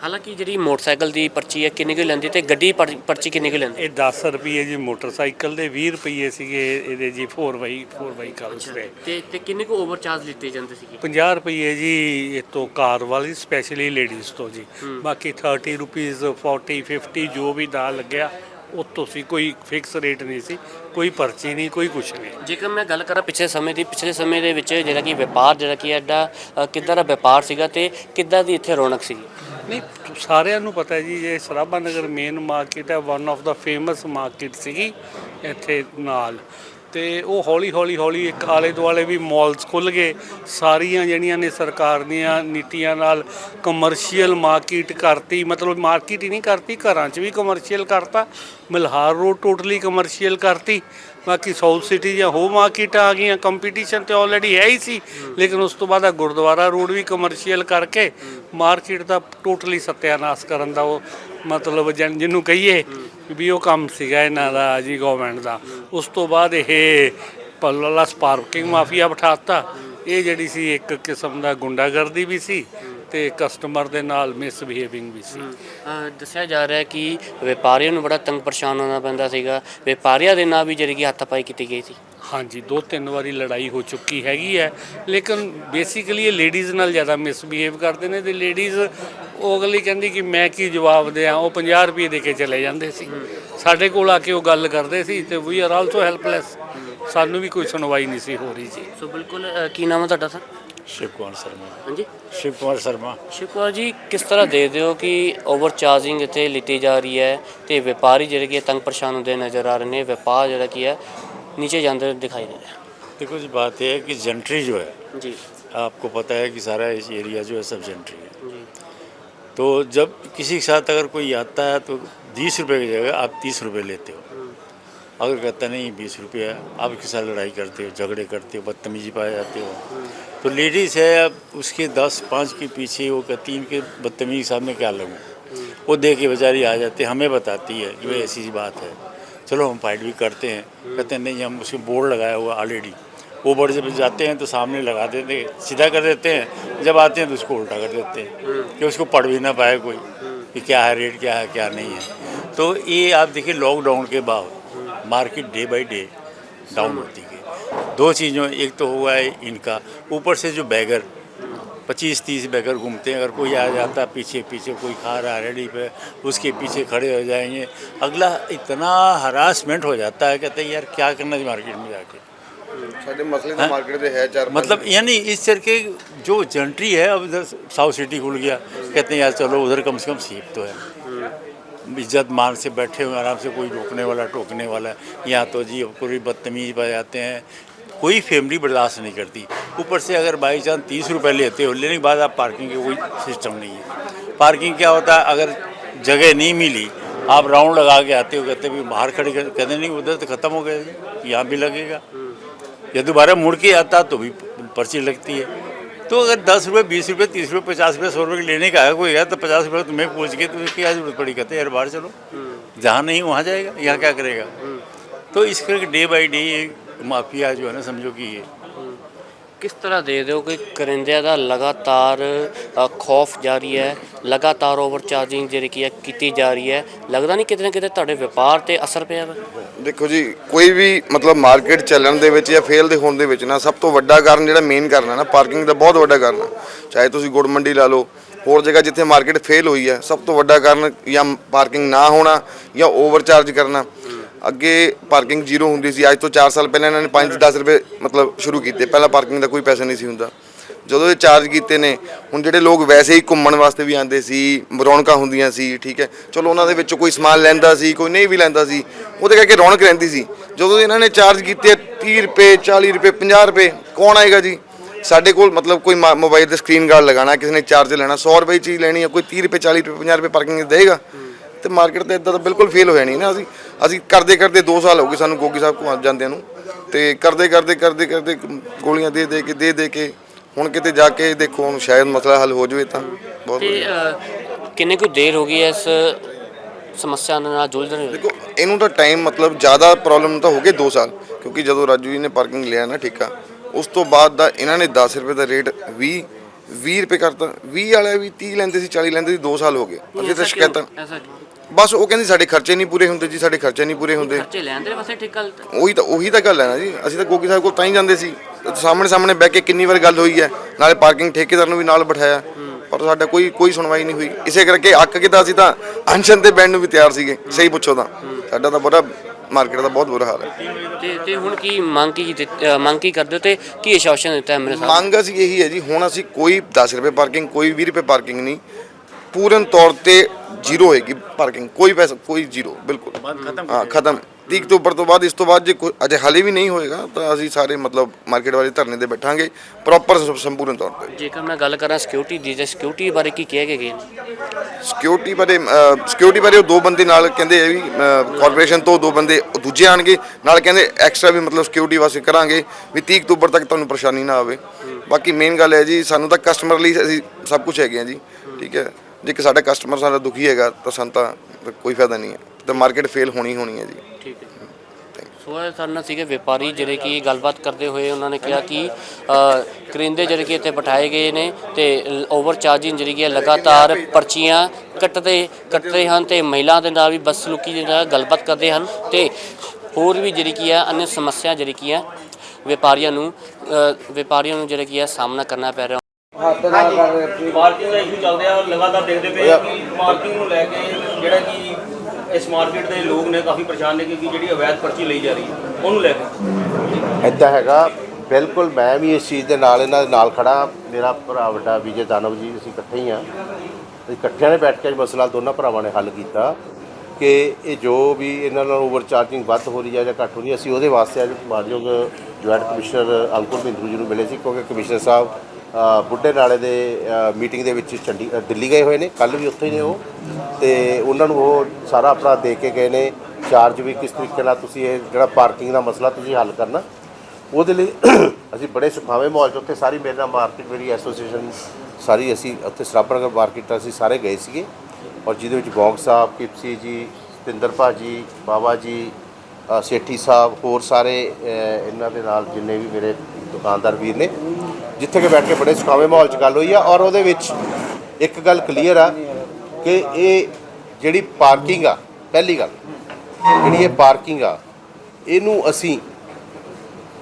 ਹਾਲਾਂਕਿ ਜਿਹੜੀ ਮੋਟਰਸਾਈਕਲ ਦੀ ਪਰਚੀ ਹੈ ਕਿੰਨੀ ਕੁ ਲੈਂਦੀ ਤੇ ਗੱਡੀ ਪਰ- ਪਰਚੀ ਕਿੰਨੀ ਕੁ ਲੈਂਦੀ? ਇਹ 10 ਰੁਪਏ ਜੀ ਮੋਟਰਸਾਈਕਲ ਦੇ 20 ਰੁਪਏ ਸੀਗੇ ਇਹਦੇ ਜੀ 4x 4x ਕਲਸ ਦੇ। ਤੇ ਤੇ ਕਿੰਨੇ ਕੁ ਓਵਰ ਚਾਰਜ ਲਿੱਤੇ ਜਾਂਦੇ ਸੀਗੇ? 50 ਰੁਪਏ ਜੀ ਇਹ ਤੋਂ ਕਾਰ ਵਾਲੀ ਸਪੈਸ਼ਲੀ ਲੇਡੀਜ਼ ਤੋਂ ਜੀ। ਬਾਕੀ 30 ਰੁਪਏ 40 50 ਜੋ ਵੀ ਦਾ ਲੱਗਿਆ ਉਹ ਤੋਂ ਸੀ ਕੋਈ ਫਿਕਸ ਰੇਟ ਨਹੀਂ ਸੀ ਕੋਈ ਪਰਚੀ ਨਹੀਂ ਕੋਈ ਕੁਛ ਨਹੀਂ। ਜੇਕਰ ਮੈਂ ਗੱਲ ਕਰਾਂ ਪਿਛਲੇ ਸਮੇਂ ਦੀ ਪਿਛਲੇ ਸਮੇਂ ਦੇ ਵਿੱਚ ਜਿਹੜਾ ਕਿ ਵਪਾਰ ਜਿਹੜਾ ਕਿ ਐਡਾ ਅ, ਕਿੱਦਾਂ ਦਾ ਵਪਾਰ ਸੀਗਾ ਤੇ ਕਿੱਦਾਂ ਦੀ ਇੱਥੇ ਰੌਣਕ ਸੀਗੀ? ਨਹੀਂ, ਸਾਰਿਆਂ ਨੂੰ ਪਤਾ ਜੀ, ਇਹ ਸਰਾਭਾ ਨਗਰ ਮੇਨ ਮਾਰਕੀਟ ਹੈ one of the famous market ਸੀਗੀ ਇੱਥੇ ਨਾਲ। ਤੇ ਉਹ ਹੌਲੀ ਹੌਲੀ ਹੌਲੀ ਇੱਕ ਆਲੇ ਦੁਆਲੇ ਵੀ ਮਾਲਸ ਖੁੱਲ ਗਏ। ਸਾਰੀਆਂ ਜਿਹੜੀਆਂ ਨੇ ਸਰਕਾਰ ਦੀਆਂ ਨੀਤੀਆਂ ਨਾਲ ਕਮਰਸ਼ੀਅਲ ਮਾਰਕੀਟ ਕਰਤੀ, ਮਤਲਬ ਮਾਰਕੀਟ ਹੀ ਨਹੀਂ ਕਰਤੀ, ਘਰਾਂ 'ਚ ਵੀ ਕਮਰਸ਼ੀਅਲ ਕਰਤਾ। ਮਲਹਾਰ ਰੋਡ ਟੋਟਲੀ ਕਮਰਸ਼ੀਅਲ ਕਰਤੀ। ਬਾਕੀ ਸਾਊਥ ਸਿਟੀ ਜਾਂ ਹੋ ਮਾਰਕੀਟ ਆ ਗਈਆਂ। ਕੰਪੀਟੀਸ਼ਨ ਤੇ ਆਲਰੇਡੀ ਹੈ ਹੀ ਸੀ। ਲੇਕਿਨ ਉਸ ਤੋਂ ਬਾਅਦ ਆ ਗੁਰਦੁਆਰਾ ਰੋਡ ਵੀ ਕਮਰਸ਼ੀਅਲ ਕਰਕੇ ਮਾਰਕੀਟ ਦਾ ਟੋਟਲੀ ਸਤਿਆਨਾਸ਼ ਕਰਨ ਦਾ ਉਹ ਮਤਲਬ ਜਨ- ਜਿਹਨੂੰ ਕਹੀਏ ਵੀ ਉਹ ਕੰਮ ਸੀਗਾ ਇਹਨਾਂ ਦਾ ਜੀ ਗਵਰਨਮੈਂਟ ਦਾ। ਉਸ ਤੋਂ ਬਾਅਦ ਇਹ ਪਲਸ ਪਾਰਕਿੰਗ ਮਾਫੀਆ ਬਿਠਾਤਾ। ਇਹ ਜਿਹੜੀ ਸੀ ਇੱਕ ਕਿਸਮ ਦਾ ਗੁੰਡਾਗਰਦੀ ਵੀ ਸੀ। ਤੇ ਕਸਟਮਰ ਦੇ ਨਾਲ ਮਿਸਬਿਹੇਵਿੰਗ ਵੀ ਸੀ। ਦੱਸਿਆ ਜਾ ਰਿਹਾ ਹੈ ਕਿ ਵਪਾਰੀਆਂ ਨੂੰ ਬੜਾ ਤੰਗ ਪਰੇਸ਼ਾਨ ਹੋਣਾ ਪੈਂਦਾ ਸੀਗਾ। ਵਪਾਰੀਆਂ ਦੇ ਨਾਲ ਵੀ ਜਿਹੜੀ ਕਿ ਹੱਥਾਪਾਈ ਕੀਤੀ ਗਈ ਸੀ। ਹਾਂਜੀ ਦੋ ਤਿੰਨ ਵਾਰੀ ਲੜਾਈ ਹੋ ਚੁੱਕੀ ਹੈਗੀ ਹੈ ਲੇਕਿਨ ਬੇਸਿਕਲੀ ਇਹ ਲੇਡੀਜ਼ ਨਾਲ ਜ਼ਿਆਦਾ ਮਿਸਬਿਹੇਵ ਕਰਦੇ ਨੇ ਤੇ ਲੇਡੀਜ਼ ਉਹ ਅਗਲੀ ਕਹਿੰਦੀ ਕਿ ਮੈਂ ਕੀ ਜਵਾਬ ਦਿਆਂ ਉਹ 50 ਰੁਪਏ ਦੇ ਕੇ ਚਲੇ ਜਾਂਦੇ ਸੀ। ਸਾਡੇ ਕੋਲ ਆ ਕੇ ਉਹ ਗੱਲ ਕਰਦੇ ਸੀ ਤੇ ਵੀ ਆਰ ਆਲਸੋ ਹੈਲਪਲੈਸ ਸਾਨੂੰ ਵੀ ਕੋਈ ਸੁਣਵਾਈ ਨਹੀਂ ਸੀ ਹੋ ਰਹੀ ਜੀ। ਸੋ ਬਿਲਕੁਲ ਕੀ ਨਾਮ ਹੈ ਤੁਹਾਡਾ ਸਰ? शिव कुमार शर्मा ਹਾਂਜੀ शिव कुमार शर्मा ਸ਼ਿਕਵਾ ਜੀ ਕਿਸ ਤਰ੍ਹਾਂ ਦੇ ਦਿਓ ਕਿ ਓਵਰ ਚਾਰਜਿੰਗ ਇੱਥੇ ਲਿੱਤੀ ਜਾ ਰਹੀ ਹੈ ਤੇ ਵਪਾਰੀ ਜਿਹੜੇ ਕਿ ਤੰਗ ਪਰੇਸ਼ਾਨ ਹੁੰਦੇ ਨਜ਼ਰ ਆ ਰਹੇ ਨੇ ਵਪਾਰ ਜਿਹੜਾ ਕੀ ਹੈ ਨੀਚੇ ਜਾਂਦੇ ਦਿਖਾਈ ਦੇ ਰਿਹਾ देखो जी बात यह है कि जेंट्री जो है ਜੀ आपको पता है कि सारा इस एरिया जो है सब जेंट्री है ਜੀ तो जब किसी के साथ अगर कोई आता है तो बीस रुपये की जगह आप तीस रुपये लेते हो अगर कहता नहीं बीस रुपये है आप उसके साथ लड़ाई करते हो झगड़े करते हो बदतमीजी पाए जाते हो तो लेडीज़ है, अब उसके दस, पाँच के पीछे वो कहती है कि बदतमीज के सामने क्या लगूँ? वो दे के बेचारी आ जाती है, हमें बताती है कि भाई ऐसी सी बात है। चलो हम फाइट भी करते हैं। कहते हैं, नहीं, हम उसमें बोर्ड लगाया हुआ ऑलरेडी वो बोर्ड जब जाते हैं तो सामने लगा देते हैं, सीधा कर देते हैं। जब आते हैं तो उसको उल्टा कर देते हैं कि उसको पढ़ भी ना पाए कोई कि क्या है रेट क्या है, क्या नहीं है। तो ये आप देखिए लॉकडाउन के बाद market day by day down होती गई। दो चीज़ों एक तो हुआ है इनका ऊपर से जो बैगर पच्चीस तीस बैगर घूमते हैं अगर कोई आ जाता है पीछे पीछे कोई खा रहा है रेडी पे उसके पीछे खड़े हो जाएंगे अगला इतना हरासमेंट हो जाता है कहते हैं यार क्या करना है मार्केट में जाके ਸਾਡੇ ਮਸਲੇ ਤਾਂ ਮਾਰਕੀਟ ਦੇ ਹੈ ਚਾਰ ਪੰਜ। मतलब यानी इस तरह के जो जंट्री है अब इधर साउथ सिटी खुल गया कहते हैं यार चलो उधर कम से कम सीप तो है इज्जत मान से बैठे हुए आराम से कोई रोकने वाला टोकने वाला यहाँ तो जी अब कोई बदतमीज पा जाते हैं कोई फैमिली बर्दाश्त नहीं करती। ऊपर से अगर बाई चांस तीस रुपये लेते हो, लेने के बाद आप पार्किंग के कोई सिस्टम नहीं है। पार्किंग क्या होता है, अगर जगह नहीं मिली, आप राउंड लगा के आते हो, कहते भी बाहर खड़े कहते नहीं, उधर तो ख़त्म हो जी, यहाँ भी लगेगा। या दोबारा मुड़ के आता तो भी पर्ची लगती है। तो अगर दस रुपये बीस रुपये तीस रुपये पचास रुपये सौ रुपये लेने का है कोई है तो पचास रुपये तुम्हें पूछ के तुम्हें क्या ज़रूरत पड़ी कहते यार बाहर चलो, जहाँ नहीं वहाँ जाएगा, यहाँ क्या करेगा? तो इस करके डे बाई डे माफिया जो है ना समझो कि ये ਕਿਸ ਤਰ੍ਹਾਂ ਦੇ ਦਿਓ ਕਿ ਕਰਿੰਦਿਆਂ ਦਾ ਲਗਾਤਾਰ ਅ, ਖੌਫ ਜਾਰੀ ਹੈ ਲਗਾਤਾਰ ਓਵਰ ਚਾਰਜਿੰਗ ਜਿਹੜੀ ਕੀ ਹੈ ਕੀਤੀ ਜਾ ਰਹੀ ਹੈ ਲੱਗਦਾ ਨਹੀਂ ਕਿਤੇ ਨਾ ਕਿਤੇ ਤੁਹਾਡੇ ਵਪਾਰ ਤੇ ਅਸਰ ਪਿਆ ਵਾ ਦੇਖੋ ਜੀ ਕੋਈ ਵੀ ਮਤਲਬ ਮਾਰਕੀਟ ਚੱਲਣ ਦੇ ਵਿੱਚ ਜਾਂ ਫੇਲ ਦੇ ਹੋਣ ਦੇ ਵਿੱਚ ਨਾ ਸਭ ਤੋਂ ਵੱਡਾ ਕਾਰਨ ਜਿਹੜਾ ਮੇਨ ਕਾਰਨ ਹੈ ਨਾ ਪਾਰਕਿੰਗ ਦਾ ਬਹੁਤ ਵੱਡਾ ਕਾਰਨ ਹੈ ਚਾਹੇ ਤੁਸੀਂ ਗੁੜ ਮੰਡੀ ਲਾ ਲਓ ਹੋਰ ਜਗ੍ਹਾ ਜਿੱਥੇ ਮਾਰਕੀਟ ਫੇਲ ਹੋਈ ਹੈ ਸਭ ਤੋਂ ਵੱਡਾ ਕਾਰਨ ਜਾਂ ਪਾਰਕਿੰਗ ਨਾ ਹੋਣਾ ਜਾਂ ਓਵਰ ਚਾਰਜ ਕਰਨਾ ਅੱਗੇ ਪਾਰਕਿੰਗ ਜ਼ੀਰੋ ਹੁੰਦੀ ਸੀ, ਅੱਜ ਤੋਂ 4 ਸਾਲ ਪਹਿਲਾਂ ਇਹਨਾਂ ਨੇ 5-10 ਰੁਪਏ ਮਤਲਬ ਸ਼ੁਰੂ ਕੀਤੇ। ਪਹਿਲਾਂ ਪਾਰਕਿੰਗ ਦਾ ਕੋਈ ਪੈਸਾ ਨਹੀਂ ਸੀ ਹੁੰਦਾ। ਜਦੋਂ ਇਹ ਚਾਰਜ ਕੀਤੇ ਨੇ, ਹੁਣ ਜਿਹੜੇ ਲੋਕ ਵੈਸੇ ਹੀ ਘੁੰਮਣ ਵਾਸਤੇ ਵੀ ਆਉਂਦੇ ਸੀ, ਰੌਣਕਾਂ ਹੁੰਦੀਆਂ ਸੀ, ਠੀਕ ਹੈ। ਚਲੋ ਉਹਨਾਂ ਦੇ ਵਿੱਚੋਂ ਕੋਈ ਸਮਾਨ ਲੈਂਦਾ ਸੀ, ਕੋਈ ਨਹੀਂ ਵੀ ਲੈਂਦਾ ਸੀ, ਉਹਦੇ ਕਰਕੇ ਰੌਣਕ ਰਹਿੰਦੀ ਸੀ। ਜਦੋਂ ਇਹਨਾਂ ਨੇ ਚਾਰਜ ਕੀਤੇ 30 ਰੁਪਏ 40 ਰੁਪਏ 50 ਰੁਪਏ, ਕੌਣ ਆਏਗਾ ਜੀ? ਸਾਡੇ ਕੋਲ ਮਤਲਬ ਕੋਈ ਮੋਬਾਈਲ ਤੇ ਸਕਰੀਨ ਗਾਰਡ ਲਗਾਉਣਾ, ਕਿਸੇ ਨੇ ਚਾਰਜ ਲੈਣਾ 100 ਰੁਪਏ ਦੀ ਚੀਜ਼ ਲੈਣੀ ਹੈ ਕੋਈ 30 ਰੁਪਏ 40 ਰੁਪਏ 50 ਰੁਪਏ ਪਾਰਕਿੰਗ ਦੇਗਾ ਤੇ ਮਾਰਕੀਟ ਤੇ ਇਦਾਂ ਤਾਂ ਬਿਲਕੁਲ ਫੇਲ ਹੋ ਜਾਣੀ ਨਾ ਅਸੀਂ। ਅਸੀਂ ਕਰਦੇ ਕਰਦੇ 2 ਸਾਲ ਹੋ ਗਏ ਸਾਨੂੰ ਗੋਗੀ ਸਾਹਿਬ ਘੁਮਾ ਜਾਂਦਿਆਂ ਨੂੰ। ਤੇ ਕਰਦੇ ਕਰਦੇ ਕਰਦੇ ਕਰਦੇ ਗੋਲੀਆਂ ਦੇ ਦੇ ਕੇ ਦੇ ਦੇ ਕੇ ਹੁਣ ਕਿਤੇ ਜਾ ਕੇ ਦੇਖੋ ਹੁਣ ਸ਼ਾਇਦ ਮਸਲਾ ਹੱਲ ਹੋ ਜਾਵੇ ਤਾਂ ਬਹੁਤ ਤੇ ਕਿੰਨੇ ਕੁ ਦੇਰ ਹੋ ਗਈ ਹੈ ਇਸ ਸਮੱਸਿਆ ਦੇ ਨਾਲ ਜੂਝ ਰਹੇ ਹੋ? ਦੇਖੋ ਇਹਨੂੰ ਤਾਂ ਟਾਈਮ ਮਤਲਬ ਜ਼ਿਆਦਾ ਪ੍ਰੋਬਲਮ ਤਾਂ ਹੋ ਗਏ 2 ਸਾਲ ਕਿਉਂਕਿ ਜਦੋਂ ਰਾਜੂ ਜੀ ਨੇ ਪਾਰਕਿੰਗ ਲਿਆ ਨਾ ਠੇਕਾ ਉਸ ਤੋਂ ਬਾਅਦ ਦਾ ਇਹਨਾਂ ਨੇ 10 ਰੁਪਏ ਦਾ ਰੇਟ 20 20 ਰੁਪਏ ਕਰਤਾ। 20 ਵਾਲੇ ਵੀ 30 ਲੈਂਦੇ ਸੀ 40 ਲੈਂਦੇ ਸੀ 2 ਸਾਲ ਹੋ ਗਏ। ਅਸੀਂ ਤਾਂ ਸ਼ਿਕਾਇਤਾਂ ਐਸਾ ਕਿਉਂ? ਬਸ ਉਹ ਕਹਿੰਦੀ ਸਾਡੇ ਖਰਚੇ ਨਹੀਂ ਪੂਰੇ ਹੁੰਦੇ ਜੀ ਸਾਡੇ ਖਰਚੇ ਨਹੀਂ ਪੂਰੇ ਹੁੰਦੇ। ਖਰਚੇ ਲੈਣ ਦੇ ਵਾਸਤੇ ਠੇਕਾ ਲਿੱਤਾ? ਉਹੀ ਤਾਂ ਉਹੀ ਤਾਂ ਗੱਲ ਹੈ ਨਾ ਜੀ। ਅਸੀਂ ਤਾਂ ਗੋਗੀ ਸਾਹਿਬ ਕੋਲ ਤਾਂ ਹੀ ਜਾਂਦੇ ਸੀ। ਸਾਹਮਣੇ ਸਾਹਮਣੇ ਬਹਿ ਕੇ ਕਿੰਨੀ ਵਾਰ ਗੱਲ ਹੋਈ ਹੈ। ਨਾਲੇ ਪਾਰਕਿੰਗ ਠੇਕੇਦਾਰ ਨੂੰ ਵੀ ਨਾਲ ਬਿਠਾਇਆ। ਪਰ ਸਾਡਾ ਕੋਈ ਕੋਈ ਸੁਣਵਾਈ ਨਹੀਂ ਹੋਈ। ਇਸੇ ਕਰਕੇ ਅੱਕ ਕੇ ਤਾਂ ਅਸੀਂ ਤਾਂ ਅਨਸ਼ਨ ਤੇ ਬੈਠਣ ਨੂੰ ਵੀ ਤਿਆਰ ਸੀਗੇ। ਸਹੀ ਪੁੱਛੋ ਤਾਂ। ਸਾਡਾ ਤਾਂ ਬੜਾ ਮਾਰਕੀਟ ਦਾ ਬਹੁਤ ਬੁਰਾ ਹਾਲ ਹੈ। ਤੇ ਤੇ ਹੁਣ ਕੀ ਮੰਗ ਕੀ ਦਿੱਤ- ਅ, ਮੰਗ ਕੀ ਕਰਦੇ ਹੋ ਤੇ ਕੀ ਆਸ਼ਵਾਸਨ ਦਿੱਤਾ ਹੈ ਮੇਰੇ ਸਾਹਿਬ ਮੰਗ ਅਸੀਂ ਇਹੀ ਹੈ ਜੀ। ਹੁਣ ਅਸੀਂ ਕੋਈ 10 ਰੁਪਏ ਪਾਰਕਿੰਗ ਕੋਈ 20 ਰੁਪਏ ਪਾਰਕਿੰਗ ਨਹੀਂ। ਪੂਰਨ ਤੌਰ ਤੇ ਜ਼ੀਰੋ ਹੋਏਗੀ ਪਾਰਕਿੰਗ ਕੋਈ ਪੈਸਾ ਕੋਈ ਜ਼ੀਰੋ ਬਿਲਕੁਲ। ਹਾਂ ਖਤਮ। ਤੀਕ ਤੋਂ ਉੱਪਰ ਤੋਂ ਬਾਅਦ ਇਸ ਤੋਂ ਬਾਅਦ ਜੇ ਕੋਈ ਅਜੇ ਹਾਲੇ ਵੀ ਨਹੀਂ ਹੋਏਗਾ ਤਾਂ ਅਸੀਂ ਸਾਰੇ ਮਤਲਬ ਮਾਰਕੀਟ ਵਾਲੇ ਧਰਨੇ ਤੇ ਬੈਠਾਂਗੇ ਪ੍ਰੋਪਰ ਸੰਪੂਰਨ ਤੌਰ ਤੇ। ਜੇਕਰ ਮੈਂ ਗੱਲ ਕਰਾਂ ਸਿਕਿਉਰਿਟੀ ਦੀ ਜੇ ਸਿਕਿਉਰਿਟੀ ਬਾਰੇ ਕੀ ਕਿਹਾ ਗਿਆ ਸਿਕਿਉਰਿਟੀ ਬਾਰੇ ਸਿਕਿਉਰਿਟੀ ਬਾਰੇ ਉਹ ਦੋ ਬੰਦੇ ਨਾਲ ਕਹਿੰਦੇ ਇਹ ਵੀ ਕਾਰਪੋਰੇਸ਼ਨ ਤੋਂ ਦੋ ਬੰਦੇ ਦੂਜੇ ਆਣਗੇ ਨਾਲ ਕਹਿੰਦੇ ਐਕਸਟਰਾ ਵੀ ਮਤਲਬ ਸਿਕਿਉਰਿਟੀ ਵਾਸਤੇ ਕਰਾਂਗੇ ਵੀ 30 ਅਕਤੂਬਰ ਤੱਕ ਤੁਹਾਨੂੰ ਪਰੇਸ਼ਾਨੀ ਨਾ ਆਵੇ। ਬਾਕੀ ਮੇਨ ਗੱਲ ਹੈ ਜੀ ਸਾਨੂੰ ਤਾਂ ਕਸਟਮਰ ਲਈ ਅਸੀਂ ਸਭ ਕੁਝ ਹੈਗੇ ਆ ਜੀ ਠੀਕ ਹੈ। ਜੇ ਕਿ ਸਾਡਾ ਕਸਟਮਰ ਸਾਡਾ ਦੁਖੀ ਹੈਗਾ ਤਾਂ ਸਾਨੂੰ ਤਾਂ ਕੋਈ ਫਾਇਦਾ ਨਹੀਂ ਹੈ। ਤਾਂ ਮਾਰਕੀਟ ਫੇਲ ਹੋਣੀ ਹੋਣੀ ਹੈ ਜੀ। ਠੀਕ ਹੈ ਸੋ ਇਹ ਸਾਡੇ ਨਾਲ ਸੀਗੇ ਵਪਾਰੀ ਜਿਹੜੇ ਕਿ ਗੱਲਬਾਤ ਕਰਦੇ ਹੋਏ ਉਹਨਾਂ ਨੇ ਕਿਹਾ ਕਿ ਕਰਿੰਦੇ ਜਿਹੜੇ ਕਿ ਇੱਥੇ ਬਿਠਾਏ ਗਏ ਨੇ ਤੇ ਓਵਰ ਚਾਰਜਿੰਗ ਜਿਹੜੀ ਕਿ ਹੈ ਲਗਾਤਾਰ ਪਰਚੀਆਂ ਕੱਟਦੇ ਕੱਟਦੇ ਹਨ ਤੇ ਮਹਿਲਾ ਦੇ ਨਾਲ ਵੀ ਬਦਸਲੂਕੀ ਦੇ ਨਾਲ ਗੱਲਬਾਤ ਕਰਦੇ ਹਨ ਤੇ ਹੋਰ ਵੀ ਜਿਹੜੀ ਕੀ ਹੈ ਅਨਿਆ ਸਮੱਸਿਆ ਜਿਹੜੀ ਕੀ ਹੈ ਵਪਾਰੀਆਂ ਨੂੰ ਵਪਾਰੀਆਂ ਨੂੰ ਜਿਹੜਾ ਕੀ ਹੈ ਸਾਹਮਣਾ ਕਰਨਾ ਪੈ ਰਿਹਾ। ਪਾਰਕਿੰਗ ਦਾ ਇਸ਼ੂ ਚੱਲ ਰਿਹਾ ਲਗਾਤਾਰ ਦੇਖਦੇ ਪਏ ਹਾਂ ਕਿ ਪਾਰਕਿੰਗ ਨੂੰ ਲੈ ਕੇ ਜਿਹੜਾ ਕਿ ਇਸ ਮਾਰਕੀਟ ਦੇ ਲੋਕ ਨੇ ਕਾਫੀ ਪਰੇਸ਼ਾਨ ਨੇ ਕਿਉਂਕਿ ਜਿਹੜੀ ਅਵੈਧ ਪਰਚੀ ਲਈ ਜਾ ਰਹੀ ਹੈ ਉਹਨੂੰ ਲੈ ਕੇ। ਇੱਦਾਂ ਹੈਗਾ ਬਿਲਕੁਲ ਮੈਂ ਵੀ ਇਸ ਚੀਜ਼ ਦੇ ਨਾਲ ਇਹਨਾਂ ਦੇ ਨਾਲ ਖੜਾ ਮੇਰਾ ਭਰਾ ਵੱਡਾ ਵਿਜੇ ਦਾਨਵ ਜੀ ਅਸੀਂ ਇਕੱਠੇ ਹੀ ਆ। ਅਸੀਂ ਇਕੱਠਿਆਂ ਨੇ ਬੈਠ ਕੇ ਮਸਲਾ ਦੋਨਾਂ ਭਰਾਵਾਂ ਨੇ ਹੱਲ ਕੀਤਾ ਕਿ ਇਹ ਜੋ ਵੀ ਇਹਨਾਂ ਨਾਲ ਓਵਰ ਚਾਰਜਿੰਗ ਵੱਧ ਹੋ ਰਹੀ ਹੈ ਜਾਂ ਘੱਟ ਹੋ ਰਹੀ ਹੈ ਅਸੀਂ ਉਹਦੇ ਵਾਸਤੇ ਅੱਜ ਮਾਨਯੋਗ ਜੁਆਇੰਟ ਕਮਿਸ਼ਨਰ ਅੰਕੁਰ ਬਿੰਦਰੂ ਜੀ ਨੂੰ ਮਿਲੇ ਸੀ ਕਿਉਂਕਿ ਕਮਿਸ਼ਨਰ ਸਾਹਿਬ ਬੁੱਢੇ ਨਾਲੇ ਦੇ ਮੀਟਿੰਗ ਦੇ ਵਿੱਚ ਚੰਡੀ ਦਿੱਲੀ ਗਏ ਹੋਏ ਨੇ। ਕੱਲ ਵੀ ਉੱਥੇ ਨੇ ਉਹ। ਤੇ ਉਹਨਾਂ ਨੂੰ ਉਹ ਸਾਰਾ ਆਪਣਾ ਦੇ ਕੇ ਗਏ ਨੇ। ਚਾਰਜ ਵੀ ਕਿਸ ਤਰੀਕੇ ਨਾਲ ਤੁਸੀਂ ਇਹ ਜਿਹੜਾ ਪਾਰਕਿੰਗ ਦਾ ਮਸਲਾ ਤੁਸੀਂ ਹੱਲ ਕਰਨਾ। ਉਹਦੇ ਲਈ ਅਸੀਂ ਬੜੇ ਸੁਖਾਵੇਂ ਮਾਹੌਲ 'ਚ ਉੱਥੇ ਸਾਰੀ ਮੇਰੇ ਨਾਲ ਮਾਰਕੀਟ ਮੇਰੀ ਐਸੋਸੀਏਸ਼ਨ ਸਾਰੀ ਅਸੀਂ ਉੱਥੇ ਸਰਾਭਨਗਰ ਮਾਰਕੀਟ ਅਸੀਂ ਸਾਰੇ ਗਏ ਸੀਗੇ। ਔਰ ਜਿਹਦੇ ਵਿੱਚ ਬੌਂਗ ਸਾਹਿਬ ਕਿਪਸੀ ਜੀ, ਸਤਿੰਦਰ ਭਾਜੀ ਬਾਬਾ ਜੀ ਸੇਠੀ ਸਾਹਿਬ, ਹੋਰ ਸਾਰੇ ਇਹਨਾਂ ਦੇ ਨਾਲ ਜਿੰਨੇ ਵੀ ਮੇਰੇ ਦੁਕਾਨਦਾਰ ਵੀਰ ਨੇ, ਜਿੱਥੇ ਕਿ ਬੈਠ ਕੇ ਬੜੇ ਸੁਖਾਵੇਂ ਮਾਹੌਲ 'ਚ ਗੱਲ ਹੋਈ ਆ ਔਰ ਉਹਦੇ ਵਿੱਚ ਇੱਕ ਗੱਲ ਕਲੀਅਰ ਆ ਕਿ ਇਹ ਜਿਹੜੀ ਪਾਰਕਿੰਗ ਆ, ਪਹਿਲੀ ਗੱਲ, ਜਿਹੜੀ ਇਹ ਪਾਰਕਿੰਗ ਆ, ਇਹਨੂੰ ਅਸੀਂ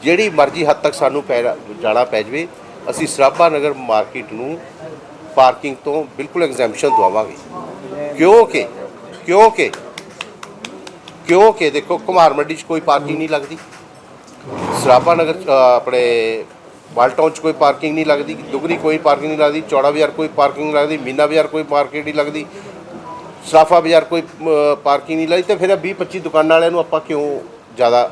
ਜਿਹੜੀ ਮਰਜ਼ੀ ਹੱਦ ਤੱਕ ਸਾਨੂੰ ਪੈ ਜਾਣਾ ਪੈ ਜਵੇ, ਅਸੀਂ ਸਰਾਭਾ ਨਗਰ ਮਾਰਕੀਟ ਨੂੰ ਪਾਰਕਿੰਗ ਤੋਂ ਬਿਲਕੁਲ ਐਗਜ਼ੈਂਪਸ਼ਨ ਦਵਾਵਾਂਗੇ। ਕਿਉਂਕਿ ਕਿਉਂਕਿ ਕਿਉਂਕਿ ਦੇਖੋ ਕੁਮਾਰ ਮੰਡੀ 'ਚ ਕੋਈ ਪਾਰਕਿੰਗ ਨਹੀਂ ਲੱਗਦੀ। ਸਰਾਭਾ ਨਗਰ 'ਚ, ਅ, ਆਪਣੇ ਵਾਲਟਾਊਨ 'ਚ ਕੋਈ ਪਾਰਕਿੰਗ ਨਹੀਂ ਲੱਗਦੀ ਦੁਗਰੀ ਕੋਈ ਪਾਰਕਿੰਗ ਨਹੀਂ ਲੱਗਦੀ ਚੌੜਾ ਬਾਜ਼ਾਰ ਕੋਈ ਪਾਰਕਿੰਗ ਨਹੀਂ ਲੱਗਦੀ ਮੀਨਾ ਬਾਜ਼ਾਰ ਕੋਈ ਪਾਰਕਿੰਗ ਨਹੀਂ ਲੱਗਦੀ ਸਰਾਫਾ ਬਾਜ਼ਾਰ ਕੋਈ ਅ, ਪਾਰਕਿੰਗ ਨਹੀਂ ਲੱਗਦੀ। ਤੇ ਫਿਰ 20 25 ਦੁਕਾਨਾਂ ਵਾਲਿਆਂ ਨੂੰ ਆਪਾਂ ਕਿਉਂ ਜ਼ਿਆਦਾ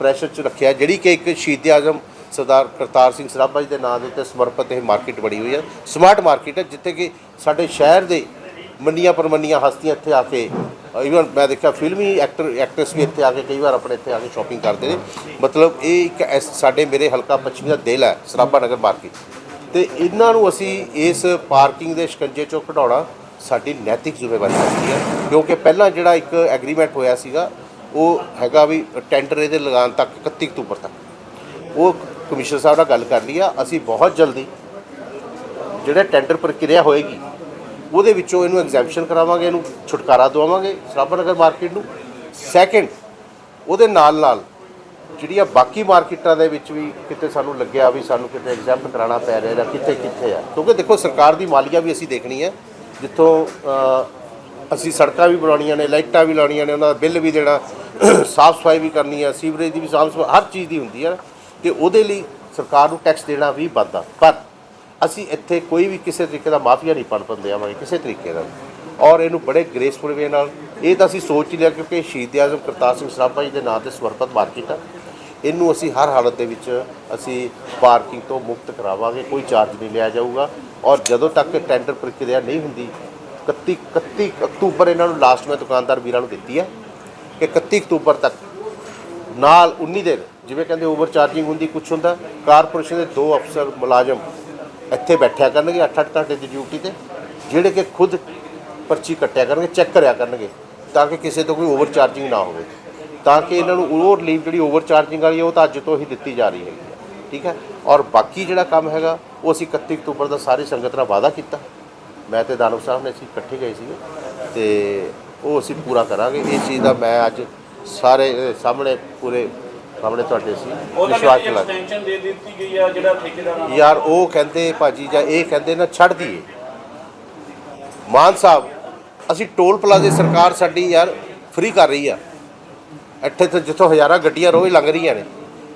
ਪ੍ਰੈਸ਼ਰ 'ਚ ਰੱਖਿਆ? ਜਿਹੜੀ ਕਿ ਇੱਕ ਸ਼ਹੀਦ ਆਜ਼ਮ ਸਰਦਾਰ ਕਰਤਾਰ ਸਿੰਘ ਸਰਾਭਾ ਜੀ ਦੇ ਨਾਂ ਦੇ ਉੱਤੇ ਸਮਰਪਿਤ ਇਹ ਮਾਰਕੀਟ ਬਣੀ ਹੋਈ ਹੈ। ਸਮਾਰਟ ਮਾਰਕੀਟ ਹੈ ਜਿੱਥੇ ਕਿ ਸਾਡੇ ਸ਼ਹਿਰ ਦੇ ਮੰਨੀਆਂ ਪਰਮੰਨੀਆਂ ਹਸਤੀਆਂ ਇੱਥੇ ਆ ਕੇ ਇਵਨ ਮੈਂ ਦੇਖਿਆ ਫਿਲਮੀ ਐਕਟਰ ਐਕਟਰਸ ਵੀ ਇੱਥੇ ਆ ਕੇ ਕਈ ਵਾਰ ਆਪਣੇ ਇੱਥੇ ਆ ਕੇ ਸ਼ਾਪਿੰਗ ਕਰਦੇ ਨੇ। ਮਤਲਬ ਇਹ ਇੱਕ ਐਸ- ਸਾਡੇ ਮੇਰੇ ਹਲਕਾ ਪੱਛਮੀ ਦਾ ਦਿਲ ਹੈ, ਸਰਾਭਾ ਨਗਰ ਮਾਰਕੀਟ। ਤੇ ਇਹਨਾਂ ਨੂੰ ਅਸੀਂ ਇਸ ਪਾਰਕਿੰਗ ਦੇ ਸ਼ਿਕੰਜੇ ਚੋਂ ਕਢਾਉਣਾ ਸਾਡੀ ਨੈਤਿਕ ਜ਼ਿੰਮੇਵਾਰੀ ਬਣਦੀ ਹੈ। ਕਿਉਂਕਿ ਪਹਿਲਾਂ ਜਿਹੜਾ ਇੱਕ ਐਗਰੀਮੈਂਟ ਹੋਇਆ ਸੀਗਾ, ਉਹ ਹੈਗਾ ਵੀ ਟੈਂਡਰ ਇਹਦੇ ਲਗਾਉਣ ਤੱਕ 31 ਅਕਤੂਬਰ ਤੱਕ। ਉਹ ਕਮਿਸ਼ਨਰ ਸਾਹਿਬ ਨਾਲ ਗੱਲ ਕਰ ਲਈ ਆ, ਅਸੀਂ ਬਹੁਤ ਜਲਦੀ ਜਿਹੜਾ ਟੈਂਡਰ ਪ੍ਰਕਿਰਿਆ ਹੋਏਗੀ ਉਹਦੇ ਵਿੱਚੋਂ ਇਹਨੂੰ ਐਗਜ਼ੈਂਪਸ਼ਨ ਕਰਾਵਾਂਗੇ, ਇਹਨੂੰ ਛੁਟਕਾਰਾ ਦਵਾਵਾਂਗੇ ਸਰਾਭਾ ਨਗਰ ਮਾਰਕੀਟ ਨੂੰ। ਸੈਕੰਡ ਉਹਦੇ ਨਾਲ ਨਾਲ ਜਿਹੜੀਆਂ ਬਾਕੀ ਮਾਰਕੀਟਾਂ ਦੇ ਵਿੱਚ ਵੀ ਕਿਤੇ ਸਾਨੂੰ ਲੱਗਿਆ ਵੀ ਸਾਨੂੰ ਕਿਤੇ ਐਗਜ਼ੈਂਪਟ ਕਰਾਉਣਾ ਪੈ ਰਿਹਾ ਜਾਂ ਕਿੱਥੇ ਕਿੱਥੇ ਆ। ਕਿਉਂਕਿ ਦੇਖੋ, ਸਰਕਾਰ ਦੀ ਮਾਲੀਆ ਵੀ ਅਸੀਂ ਦੇਖਣੀ ਹੈ। ਜਿੱਥੋਂ ਅਸੀਂ ਸੜਕਾਂ ਵੀ ਬਣਾਉਣੀਆਂ ਨੇ, ਲਾਈਟਾਂ ਵੀ ਲਾਉਣੀਆਂ ਨੇ, ਉਹਨਾਂ ਦਾ ਬਿੱਲ ਵੀ ਦੇਣਾ, ਸਾਫ਼ ਸਫ਼ਾਈ ਵੀ ਕਰਨੀ ਹੈ, ਸੀਵਰੇਜ ਦੀ ਵੀ ਸਾਫ਼ ਸਫ਼ਾਈ, ਹਰ ਚੀਜ਼ ਦੀ ਹੁੰਦੀ ਹੈ। ਤੇ ਉਹਦੇ ਲਈ ਸਰਕਾਰ ਨੂੰ ਟੈਕਸ ਦੇਣਾ ਵੀ ਬਣਦਾ ਪਰ ਅਸੀਂ ਇੱਥੇ ਕੋਈ ਵੀ ਕਿਸੇ ਤਰੀਕੇ ਦਾ ਮਾਫੀਆ ਨਹੀਂ ਪਣਪਣ ਦੇਵਾਂਗੇ ਕਿਸੇ ਤਰੀਕੇ ਦਾ ਔਰ ਇਹਨੂੰ ਬੜੇ ਗ੍ਰੇਸਫੁਲ ਵੇ ਨਾਲ, ਇਹ ਤਾਂ ਅਸੀਂ ਸੋਚ ਹੀ ਲਿਆ ਕਿਉਂਕਿ ਸ਼ਹੀਦ ਆਜ਼ਮ ਕਰਤਾਰ ਸਿੰਘ ਸਰਾਭਾ ਜੀ ਦੇ ਨਾਂ ਤੇ ਸਮਰਪਿਤ ਮਾਰਕੀਟ ਆ। ਇਹਨੂੰ ਅਸੀਂ ਹਰ ਹਾਲਤ ਦੇ ਵਿੱਚ ਅਸੀਂ ਪਾਰਕਿੰਗ ਤੋਂ ਮੁਕਤ ਕਰਾਵਾਂਗੇ, ਕੋਈ ਚਾਰਜ ਨਹੀਂ ਲਿਆ ਜਾਊਗਾ। ਔਰ ਜਦੋਂ ਤੱਕ ਟੈਂਡਰ ਪ੍ਰਕਿਰਿਆ ਨਹੀਂ ਹੁੰਦੀ 31 31 ਅਕਤੂਬਰ ਇਹਨਾਂ ਨੂੰ ਲਾਸਟ ਮੈਂ ਦੁਕਾਨਦਾਰ ਵੀਰਾਂ ਨੂੰ ਦਿੱਤੀ ਹੈ ਕਿ 31 ਅਕਤੂਬਰ ਤੱਕ ਨਾਲ 19 ਦਿਨ ਜਿਵੇਂ ਕਹਿੰਦੇ ਓਵਰ ਚਾਰਜਿੰਗ ਹੁੰਦੀ ਕੁਝ ਹੁੰਦਾ, ਕਾਰਪੋਰੇਸ਼ਨ ਦੇ ਦੋ ਅਫਸਰ ਮੁਲਾਜ਼ਮ ਇੱਥੇ ਬੈਠਿਆ ਕਰਨਗੇ 8-8 ਘੰਟੇ ਦੀ ਡਿਊਟੀ ਤੇ, ਜਿਹੜੇ ਕਿ ਖੁਦ ਪਰਚੀ ਕੱਟਿਆ ਕਰਨਗੇ ਚੈੱਕ ਕਰਿਆ ਕਰਨਗੇ, ਤਾਂ ਕਿ ਕਿਸੇ ਤੋਂ ਕੋਈ ਓਵਰ ਚਾਰਜਿੰਗ ਨਾ ਹੋਵੇ। ਤਾਂ ਕਿ ਇਹਨਾਂ ਨੂੰ ਉਹ ਰਿਲੀਫ ਜਿਹੜੀ ਓਵਰ ਚਾਰਜਿੰਗ ਵਾਲੀ ਹੈ ਉਹ ਤਾਂ ਅੱਜ ਤੋਂ ਹੀ ਦਿੱਤੀ ਜਾ ਰਹੀ ਹੈਗੀ ਹੈ ਠੀਕ ਹੈ? ਔਰ ਬਾਕੀ ਜਿਹੜਾ ਕੰਮ ਹੈਗਾ, ਉਹ ਅਸੀਂ 31 ਅਕਤੂਬਰ ਦਾ ਸਾਰੀ ਸੰਗਤ ਨਾਲ ਵਾਅਦਾ ਕੀਤਾ। ਮੈਂ ਤੇ ਦਾਨਵ ਸਾਹਿਬ ਨੇ ਅਸੀਂ ਇਕੱਠੇ ਗਏ ਸੀਗੇ, ਤੇ ਉਹ ਅਸੀਂ ਪੂਰਾ ਕਰਾਂਗੇ। ਇਹ ਚੀਜ਼ ਦਾ ਮੈਂ ਅੱਜ ਸਾਰੇ ਸਾਹਮਣੇ ਪੂਰੇ ਸਾਹਮਣੇ ਤੁਹਾਡੇ ਸੀ ਵਿਸ਼ਵਾਸ ਚਲਾ ਐਕਸਟੈਂਸ਼ਨ ਦੇ ਦਿੱਤੀ ਗਈ ਆ ਜਿਹੜਾ ਠੇਕੇਦਾਰਾਂ ਨੂੰ ਯਾਰ ਉਹ ਕਹਿੰਦੇ ਭਾਜੀ ਜਾਂ ਇਹ ਕਹਿੰਦੇ ਨਾ ਛੱਡ ਦਈਏ। ਮਾਨ ਸਾਹਿਬ ਅਸੀਂ ਟੋਲ ਪਲਾਜ਼ੇ ਸਰਕਾਰ ਸਾਡੀ ਯਾਰ ਫ੍ਰੀ ਕਰ ਰਹੀ ਆ। ਇੱਥੇ ਤੇ ਜਿੱਥੋਂ ਹਜ਼ਾਰਾਂ ਗੱਡੀਆਂ ਰੋਜ਼ ਲੰਘ ਰਹੀਆਂ ਨੇ।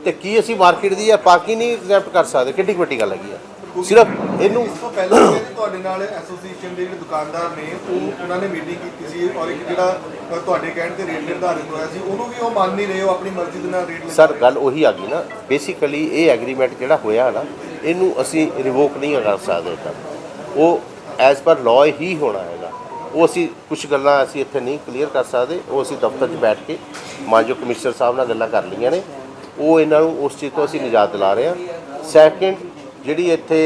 ਤੇ ਕੀ ਅਸੀਂ ਮਾਰਕੀਟ ਦੀ ਯਾਰ ਪਾਰਕਿੰਗ ਨਹੀਂ ਐਗਜ਼ੈਪਟ ਕਰ ਸਕਦੇ? ਕਿੱਡੀ ਵੱਡੀ ਗੱਲ ਹੈਗੀ ਆ। ਸਿਰਫ ਇਹਨੂੰ ਇਸ ਤੋਂ ਪਹਿਲਾਂ ਵੀ ਤੁਹਾਡੇ ਨਾਲ ਐਸੋਸੀਏਸ਼ਨ ਦੇ ਜਿਹੜੇ ਦੁਕਾਨਦਾਰ ਨੇ ਉਹ ਉਹਨਾਂ ਨੇ ਮੀਟਿੰਗ ਕੀਤੀ ਸੀ ਔਰ ਇੱਕ ਜਿਹੜਾ ਅ, ਤੁਹਾਡੇ ਕਹਿਣ ਤੇ ਰੇਟ ਨਿਰਧਾਰਿਤ ਹੋਇਆ ਸੀ ਉਹਨੂੰ ਵੀ ਉਹ ਮੰਨ ਨਹੀਂ ਰਹੇ ਉਹ ਆਪਣੀ ਮਰਜ਼ੀ ਦੇ ਨਾਲ ਰੇਟ ਲੈ ਸਰ ਗੱਲ ਉਹੀ ਆ ਗਈ ਨਾ ਬੇਸਿਕਲੀ ਇਹ ਐਗਰੀਮੈਂਟ ਜਿਹੜਾ ਹੋਇਆ ਨਾ ਇਹਨੂੰ ਅਸੀਂ ਰਿਵੋਕ ਨਹੀਂ ਕਰ ਸਕਦੇ ਤਾਂ। ਉਹ ਐਜ਼ ਪਰ ਲਾਅ ਹੀ ਹੋਣਾ ਹੈਗਾ। ਉਹ ਅਸੀਂ ਕੁਝ ਗੱਲਾਂ ਅਸੀਂ ਇੱਥੇ ਨਹੀਂ ਕਲੀਅਰ ਕਰ ਸਕਦੇ ਉਹ ਅਸੀਂ ਦਫ਼ਤਰ 'ਚ ਬੈਠ ਕੇ ਮਾਨਜੋ ਕਮਿਸ਼ਨਰ ਸਾਹਿਬ ਨਾਲ ਗੱਲਾਂ ਕਰ ਲਈਆਂ ਨੇ। ਉਹ ਇਹਨਾਂ ਨੂੰ ਉਸ ਚੀਜ਼ ਤੋਂ ਅਸੀਂ ਨਿਜਾਤ ਦਿਲਾ ਰਹੇ ਹਾਂ। ਸੈਕਿੰਡ ਜਿਹੜੀ ਇੱਥੇ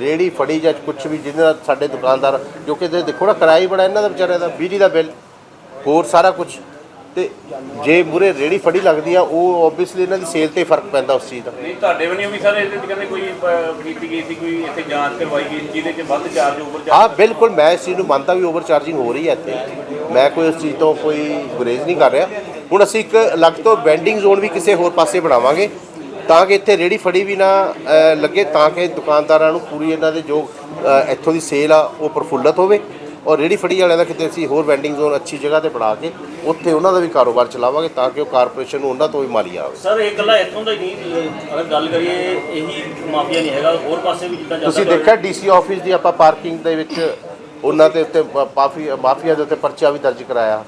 ਰੇੜੀ ਫੜੀ ਜਾਂ ਕੁਝ ਵੀ ਜਿਹਦੇ ਨਾਲ ਸਾਡੇ ਦੁਕਾਨਦਾਰ ਜੋ ਕਿ ਤੇ ਦੇਖੋ ਨਾ ਕਿਰਾਇਆ ਬੜਾ ਇਹਨਾਂ ਦਾ ਵਿਚਾਰਿਆਂ ਦਾ ਬਿਜਲੀ ਦਾ ਬਿੱਲ ਹੋਰ ਸਾਰਾ ਕੁਝ ਤੇ ਜੇ ਮੂਰੇ ਰੇੜੀ ਫੜੀ ਲੱਗਦੀ ਆ ਉਹ ਆਬਵੀਅਸਲੀ ਇਹਨਾਂ ਦੀ ਸੇਲ ਤੇ ਫ਼ਰਕ ਪੈਂਦਾ ਉਸ ਚੀਜ਼ ਦਾ। ਨਹੀਂ ਤੁਹਾਡੇ ਵੱਲੋਂ ਵੀ ਸਰ ਇਹਦੇ 'ਚ ਕਹਿੰਦੇ ਕੋਈ ਕੀਤੀ ਗਈ ਸੀ ਕੋਈ ਇੱਥੇ ਜਾਂਚ ਕਰਵਾਈ ਗਈ ਜਿਹਦੇ 'ਚ ਵੱਧ ਚਾਰਜ ਓਵਰ ਹਾਂ ਬਿਲਕੁਲ ਮੈਂ ਇਸ ਚੀਜ਼ ਨੂੰ ਮੰਨਦਾ ਵੀ ਓਵਰ ਚਾਰਜਿੰਗ ਹੋ ਰਹੀ ਹੈ ਇੱਥੇ। ਮੈਂ ਕੋਈ ਉਸ ਚੀਜ਼ ਤੋਂ ਕੋਈ ਗੁਰੇਜ਼ ਨਹੀਂ ਕਰ ਰਿਹਾ। ਹੁਣ ਅਸੀਂ ਇੱਕ ਅਲੱਗ ਤੋਂ ਵੈਂਡਿੰਗ ਜ਼ੋਨ ਵੀ ਕਿਸੇ ਹੋਰ ਪਾਸੇ ਬਣਾਵਾਂਗੇ। ਤਾਂ ਕਿ ਇੱਥੇ ਰੇੜੀ ਫੜੀ ਵੀ ਨਾ ਅ, ਲੱਗੇ ਤਾਂ ਕਿ ਦੁਕਾਨਦਾਰਾਂ ਨੂੰ ਪੂਰੀ ਇਹਨਾਂ ਦੇ ਜੋ ਅ, ਇੱਥੋਂ ਦੀ ਸੇਲ ਆ ਉਹ ਪ੍ਰਫੁੱਲਤ ਹੋਵੇ। ਔਰ ਰੇੜੀ ਫੜੀ ਵਾਲਿਆਂ ਦਾ ਕਿਤੇ ਅਸੀਂ ਹੋਰ ਵੈਂਡਿੰਗ ਜ਼ੋਨ ਅੱਛੀ ਜਗ੍ਹਾ ਤੇ ਬਣਾ ਕੇ ਉੱਥੇ ਉਹਨਾਂ ਦਾ ਵੀ ਕਾਰੋਬਾਰ ਚਲਾਵਾਂਗੇ ਤਾਂ ਕਿ ਉਹ ਕਾਰਪੋਰੇਸ਼ਨ ਨੂੰ ਉਹਨਾਂ ਤੋਂ ਵੀ ਮਾਲੀਆ ਆਵੇ। ਸਰ ਇਹ ਇਕੱਲਾ ਇੱਥੋਂ ਦਾ ਹੀ ਨਹੀਂ ਅਗਰ ਗੱਲ ਕਰੀਏ ਇਹੀ ਮਾਫੀਆ ਨਹੀਂ ਹੈਗਾ। ਹੋਰ ਪਾਸੇ ਵੀ ਜਿੱਦਾਂ ਤੁਸੀਂ ਜਾਂਦਾ ਦੇਖਿਆ ਡੀਸੀ ਆਫਿਸ ਦੀ ਆਪਾਂ ਪਾਰਕਿੰਗ ਦੇ ਵਿੱਚ ਉਹਨਾਂ ਦੇ ਉੱਤੇ ਮਾਫੀ ਮਾਫੀਆ ਦੇ ਉੱਤੇ ਪਰਚਾ ਵੀ ਦਰਜ ਕਰਾਇਆ।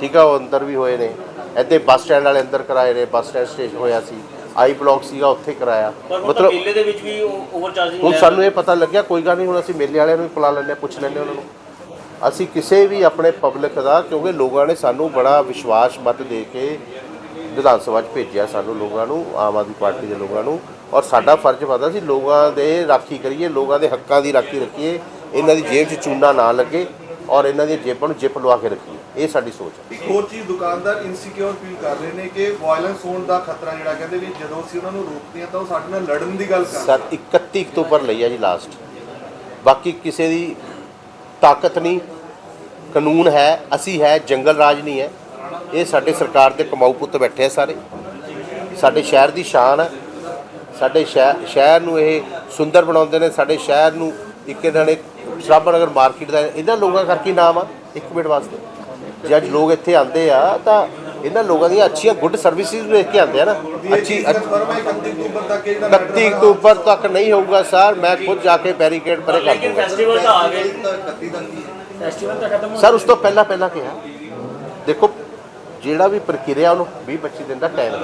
ਠੀਕ ਆ ਉਹ ਅੰਦਰ ਵੀ ਹੋਏ ਨੇ। ਇੱਥੇ ਬੱਸ ਸਟੈਂਡ ਵਾਲੇ ਅੰਦਰ ਕਰਾਏ ਨੇ ਬੱਸ ਸਟੈਂਡ ਸਟੇਸ਼ਨ ਹੋਇਆ ਸੀ। ਆਈ ਬਲਾਕ ਸੀਗਾ ਉੱਥੇ ਕਰਾਇਆ। ਪਰ ਹੁਣ ਤਾਂ ਮਤਲਬ ਮੇਲੇ ਦੇ ਵਿੱਚ ਵੀ ਓਵਰ ਚਾਰਜਿੰਗ ਹੁਣ ਸਾਨੂੰ ਇਹ ਪਤਾ ਲੱਗਿਆ ਕੋਈ ਗੱਲ ਨਹੀਂ ਹੁਣ ਅਸੀਂ ਮੇਲੇ ਵਾਲਿਆਂ ਨੂੰ ਵੀ ਬੁਲਾ ਲੈਂਦੇ ਹਾਂ ਪੁੱਛ ਲੈਂਦੇ ਹਾਂ ਉਹਨਾਂ ਨੂੰ। ਅਸੀਂ ਕਿਸੇ ਵੀ ਆਪਣੇ ਪਬਲਿਕ ਦਾ ਕਿਉਂਕਿ ਲੋਕਾਂ ਨੇ ਸਾਨੂੰ ਬੜਾ ਵਿਸ਼ਵਾਸ ਮਤ ਦੇ ਕੇ ਵਿਧਾਨ ਸਭਾ 'ਚ ਭੇਜਿਆ ਸਾਨੂੰ ਲੋਕਾਂ ਨੂੰ ਆਮ ਆਦਮੀ ਪਾਰਟੀ ਦੇ ਲੋਕਾਂ ਨੂੰ। ਔਰ ਸਾਡਾ ਫਰਜ਼ ਬਣਦਾ ਸੀ ਲੋਕਾਂ ਦੇ ਰਾਖੀ ਕਰੀਏ ਲੋਕਾਂ ਦੇ ਹੱਕਾਂ ਦੀ ਰਾਖੀ ਰੱਖੀਏ ਇਹਨਾਂ ਦੀ ਜੇਬ 'ਚ ਚੂਨਾ ਨਾ ਲੱਗੇ ਔਰ ਇਹਨਾਂ ਦੀਆਂ ਜੇਬਾਂ ਨੂੰ ਜਿਪ ਲਵਾ ਕੇ ਰੱਖੀਏ। ਇਹ ਸਾਡੀ ਸੋਚ ਹੈ। ਇੱਕ ਹੋਰ ਚੀਜ਼ ਦੁਕਾਨਦਾਰ ਇਨਸਿਕਿਉਰ ਫੀਲ ਕਰ ਰਹੇ ਨੇ ਕਿ ਵਾਇਲੈਂਸ ਹੋਣ ਦਾ ਖਤਰਾ ਜਿਹੜਾ ਕਹਿੰਦੇ ਵੀ ਜਦੋਂ ਅਸੀਂ ਉਹਨਾਂ ਨੂੰ ਰੋਕਦੇ ਹਾਂ ਤਾਂ ਉਹ ਸਾਡੇ ਨਾਲ ਲੜਨ ਦੀ ਗੱਲ ਕਰਦੇ ਸਰ 31 ਅਕਤੂਬਰ ਲਈ ਹੈ ਜੀ ਲਾਸਟ ਬਾਕੀ ਕਿਸੇ ਦੀ ਤਾਕਤ ਨਹੀਂ ਕਾਨੂੰਨ ਹੈ ਅਸੀਂ ਹੈ ਜੰਗਲ ਰਾਜ ਨਹੀਂ ਹੈ। ਇਹ ਸਾਡੇ ਸਰਕਾਰ ਦੇ ਕਮਾਊ ਪੁੱਤ ਬੈਠੇ ਆ ਸਾਰੇ। ਸਾਡੇ ਸ਼ਹਿਰ ਦੀ ਸ਼ਾਨ ਹੈ। ਸਾਡੇ ਸ਼ਹਿ- ਸ਼ਹਿਰ ਨੂੰ ਇਹ ਸੁੰਦਰ ਬਣਾਉਂਦੇ ਨੇ ਸਾਡੇ ਸ਼ਹਿਰ ਨੂੰ ਇੱਕ ਇਹਨਾਂ ਨੇ ਸ਼ਰਾਬਾ ਨਗਰ ਮਾਰਕੀਟ ਦਾ ਇਹਨਾਂ ਲੋਕਾਂ ਕਰਕੇ ਨਾਮ ਆ। ਇੱਕ ਮਿੰਟ ਵਾਸਤੇ। ਜੇ ਅੱਜ ਲੋਕ ਇੱਥੇ ਆਉਂਦੇ ਆ ਤਾਂ ਇਹਨਾਂ ਲੋਕਾਂ ਦੀਆਂ ਅੱਛੀਆਂ ਗੁੱਡ ਸਰਵਿਸਿਜ਼ ਵੇਖ ਕੇ ਆਉਂਦੇ ਆ ਨਾ। ਅੱਛੀ ਅੱਛੀ ਕਨਫਰਮ ਹੈ 31 ਅਕਤੂਬਰ ਤੱਕ ਇਹ ਜਿਹੜਾ 31 ਅਕਤੂਬਰ ਤੱਕ ਨਹੀਂ ਹੋਊਗਾ ਸਰ ਮੈਂ ਖੁਦ ਜਾ ਕੇ ਬੈਰੀਕੇਡ ਪਰੇ ਕਰ ਦੂੰਗਾ। ਫੈਸਟੀਵਲ ਤਾਂ ਆ ਗਏ। 31 ਤੱਕ ਹੀ ਹੈ। ਫੈਸਟੀਵਲ ਤਾਂ ਖਤਮ ਹੋ ਸਰ ਉਸ ਤੋਂ ਪਹਿਲਾਂ ਪਹਿਲਾਂ ਕਿਹਾ ਦੇਖੋ ਜਿਹੜਾ ਵੀ ਪ੍ਰਕਿਰਿਆ ਉਹਨੂੰ 20 25 ਦਿਨ ਦਾ ਟਾਈਮ ਹੈ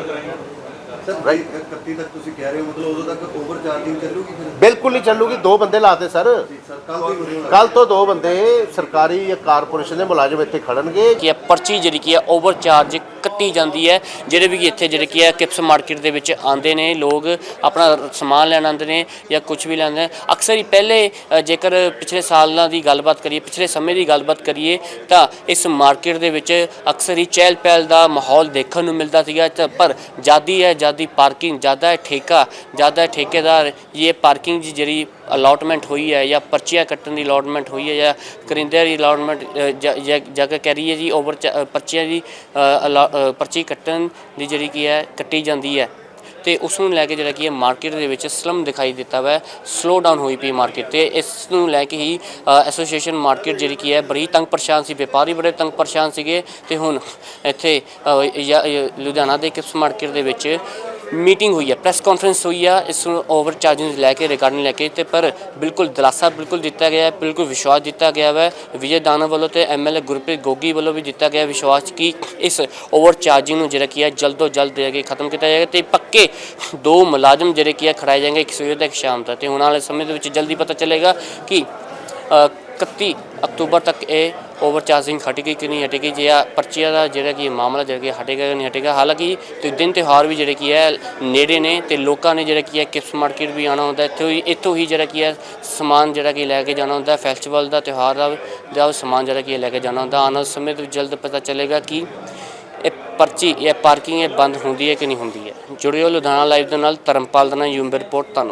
ਸਰ 31 ਤੱਕ ਤੁਸੀਂ ਕਹਿ ਰਹੇ ਹੋ ਮਤਲਬ ਉਦੋਂ ਤੱਕ ਓਵਰ ਚਾਰਜਿੰਗ ਚੱਲੂਗੀ ਫਿਰ? ਬਿਲਕੁਲ ਨਹੀਂ ਚੱਲੂਗੀ ਦੋ ਬੰਦੇ ਲਾਤੇ ਸਰ। ਕੱਲ ਤੋਂ ਹੀ ਹੋ ਰਹੀ ਹੋਣਾ। ਕੱਲ ਤੋਂ ਦੋ ਬੰਦੇ ਸਰਕਾਰੀ ਜਾਂ ਕਾਰਪੋਰੇਸ਼ਨ ਦੇ ਮੁਲਾਜ਼ਮ ਇੱਥੇ ਖੜਨਗੇ। ਕੀ ਹੈ ਪਰਚੀ ਜਿਹੜੀ ਕੀ ਹੈ ਓਵਰ ਚਾਰਜ ਕੱਟੀ ਜਾਂਦੀ ਹੈ। ਜਿਹੜੇ ਵੀ ਇੱਥੇ ਜਿਹੜੇ ਕੀ ਹੈ ਕਿਪਸ ਮਾਰਕੀਟ ਦੇ ਵਿੱਚ ਆਉਂਦੇ ਨੇ ਲੋਕ ਆਪਣਾ ਸਮਾਨ ਲੈਣ ਆਉਂਦੇ ਨੇ ਜਾਂ ਕੁਝ ਵੀ ਲੈਂਦੇ ਨੇ। ਅਕਸਰ ਹੀ ਪਹਿਲੇ ਅ, ਜੇਕਰ ਪਿਛਲੇ ਸਾਲਾਂ ਦੀ ਗੱਲਬਾਤ ਕਰੀਏ ਪਿਛਲੇ ਸਮੇਂ ਦੀ ਗੱਲਬਾਤ ਕਰੀਏ ਤਾਂ ਇਸ ਮਾਰਕੀਟ ਦੇ ਵਿੱਚ ਅਕਸਰ ਹੀ ਚਹਿਲ ਪਹਿਲ ਦਾ ਮਾਹੌਲ ਦੇਖਣ ਨੂੰ ਮਿਲਦਾ ਸੀਗਾ। ਤਾਂ ਪਰ ਜਾਦੀ ਹੈ ਜਾਦੀ ਦੀ ਪਾਰਕਿੰਗ ਜ਼ਿਆਦਾ ਹੈ, ਠੇਕਾ ਜ਼ਿਆਦਾ ਹੈ, ਠੇਕੇਦਾਰ, ਇਹ ਪਾਰਕਿੰਗ ਦੀ ਜਿਹੜੀ ਅਲਾਟਮੈਂਟ ਹੋਈ ਹੈ ਜਾਂ ਪਰਚੀਆਂ ਕੱਟਣ ਦੀ ਅਲਾਟਮੈਂਟ ਹੋਈ ਹੈ ਜਾਂ ਕਰਿੰਦੇ ਦੀ ਅਲਾਟਮੈਂਟ ਜਗ੍ਹਾ ਕਹਿ ਰਹੀ ਹੈ ਜੀ ਓਵਰ ਪਰਚੀਆਂ ਦੀ ਅਲਾ- ਪਰਚੀ ਕੱਟਣ ਦੀ ਜਿਹੜੀ ਕੀ ਹੈ, ਕੱਟੀ ਜਾਂਦੀ ਹੈ। ਤੇ ਉਸ ਨੂੰ ਲੈ ਕੇ ਜਿਹੜਾ ਕੀ ਹੈ ਮਾਰਕੀਟ ਦੇ ਵਿੱਚ ਸਲਮ ਦਿਖਾਈ ਦਿੱਤਾ ਵਾ ਸਲੋ ਡਾਊਨ ਹੋਈ ਪਈ ਮਾਰਕੀਟ ਤੇ। ਇਸ ਨੂੰ ਲੈ ਕੇ ਹੀ ਐਸੋਸੀਏਸ਼ਨ ਮਾਰਕੀਟ ਜਿਹੜੀ ਕੀ ਹੈ, ਬੜੀ ਤੰਗ ਪਰੇਸ਼ਾਨ ਸੀ, ਵਪਾਰੀ ਬੜੇ ਤੰਗ ਪਰੇਸ਼ਾਨ ਸੀਗੇ। ਤੇ ਹੁਣ ਇੱਥੇ ਲੁਧਿਆਣਾ ਦੇ ਕਿਪਸ ਮਾਰਕੀਟ ਦੇ ਵਿੱਚ ਮੀਟਿੰਗ ਹੋਈ ਹੈ ਪ੍ਰੈਸ ਕਾਨਫਰੰਸ ਹੋਈ ਆ ਇਸ ਨੂੰ ਓਵਰ ਚਾਰਜਿੰਗ ਲੈ ਕੇ ਰਿਕਾਰਡਿੰਗ ਲੈ ਕੇ ਤੇ ਪਰ ਬਿਲਕੁਲ ਦਿਲਾਸਾ ਬਿਲਕੁਲ ਦਿੱਤਾ ਗਿਆ ਹੈ ਬਿਲਕੁਲ ਵਿਸ਼ਵਾਸ ਦਿੱਤਾ ਗਿਆ ਹੈ ਵਿਜੇ ਦਾਨਾ ਵੱਲੋਂ ਤੇ ਐਮਐਲਏ ਗੁਰਪ੍ਰੀਤ ਗੋਗੀ ਵੱਲੋਂ ਵੀ ਦਿੱਤਾ ਗਿਆ ਵਿਸ਼ਵਾਸ ਕਿ ਇਸ ਓਵਰ ਚਾਰਜਿੰਗ ਨੂੰ ਜਿਹੜਾ ਕੀ ਹੈ ਜਲਦ ਤੋਂ ਜਲਦ ਜਿਹੜਾ ਕਿ ਖਤਮ ਕੀਤਾ ਜਾਏਗਾ ਤੇ ਪੱਕੇ ਦੋ ਮੁਲਾਜ਼ਮ ਜਿਹੜੇ ਕੀ ਹੈ ਖੜਾਏ ਜਾਣਗੇ ਇੱਕ ਸਵੇਰ ਦਾ ਇੱਕ ਸ਼ਾਮ ਦਾ ਤੇ ਹੁਣ ਵਾਲੇ ਸਮੇਂ ਦੇ ਵਿੱਚ ਜਲਦੀ ਪਤਾ ਚੱਲੇਗਾ ਕਿ ਅ, 31 ਅਕਤੂਬਰ ਤੱਕ ਇਹ ਓਵਰ ਚਾਰਜਿੰਗ ਹਟੇਗੀ ਕਿ ਨਹੀਂ ਹਟੇਗੀ ਜੇ ਆ ਪਰਚੀਆਂ ਦਾ ਜਿਹੜਾ ਕਿ ਮਾਮਲਾ ਜਿਹੜਾ ਕਿ ਹਟੇਗਾ ਕਿ ਨਹੀਂ ਹਟੇਗਾ, ਹਾਲਾਂਕਿ ਤੇ ਦਿਨ ਤਿਉਹਾਰ ਵੀ ਜਿਹੜੇ ਕੀ ਹੈ, ਨੇੜੇ ਨੇ ਤੇ ਲੋਕਾਂ ਨੇ ਜਿਹੜਾ ਕੀ ਹੈ ਕਿਪਸ ਮਾਰਕੀਟ ਵੀ ਆਣਾ ਹੁੰਦਾ, ਇੱਥੋਂ ਹੀ ਇੱਥੋਂ ਹੀ ਜਿਹੜਾ ਕੀ ਹੈ, ਸਮਾਨ ਜਿਹੜਾ ਕਿ ਲੈ ਕੇ ਜਾਣਾ ਹੁੰਦਾ ਫੈਸਟੀਵਲ ਦਾ ਤਿਉਹਾਰ ਦਾ ਦਾ ਸਮਾਨ ਜਿਹੜਾ ਕੀ ਲੈ ਕੇ ਜਾਣਾ ਹੁੰਦਾ, ਆਉਣ ਵਾਲੇ ਸਮੇਂ ਤੋਂ ਜਲਦ ਪਤਾ ਚੱਲੇਗਾ ਕਿ ਇਹ ਪਰਚੀ, ਇਹ ਪਾਰਕਿੰਗ ਇਹ ਬੰਦ ਹੁੰਦੀ ਹੈ ਕਿ ਨਹੀਂ ਹੁੰਦੀ ਹੈ। ਜੁੜਿਓ ਲੁਧਿਆਣਾ ਲਾਈਵ ਦੇ ਨਾਲ, ਧਰਮਪਾਲ ਦਾ ਨਾਲ, ਯੂਮ ਰਿਪੋਰਟ ਧੰਨਵਾਦ।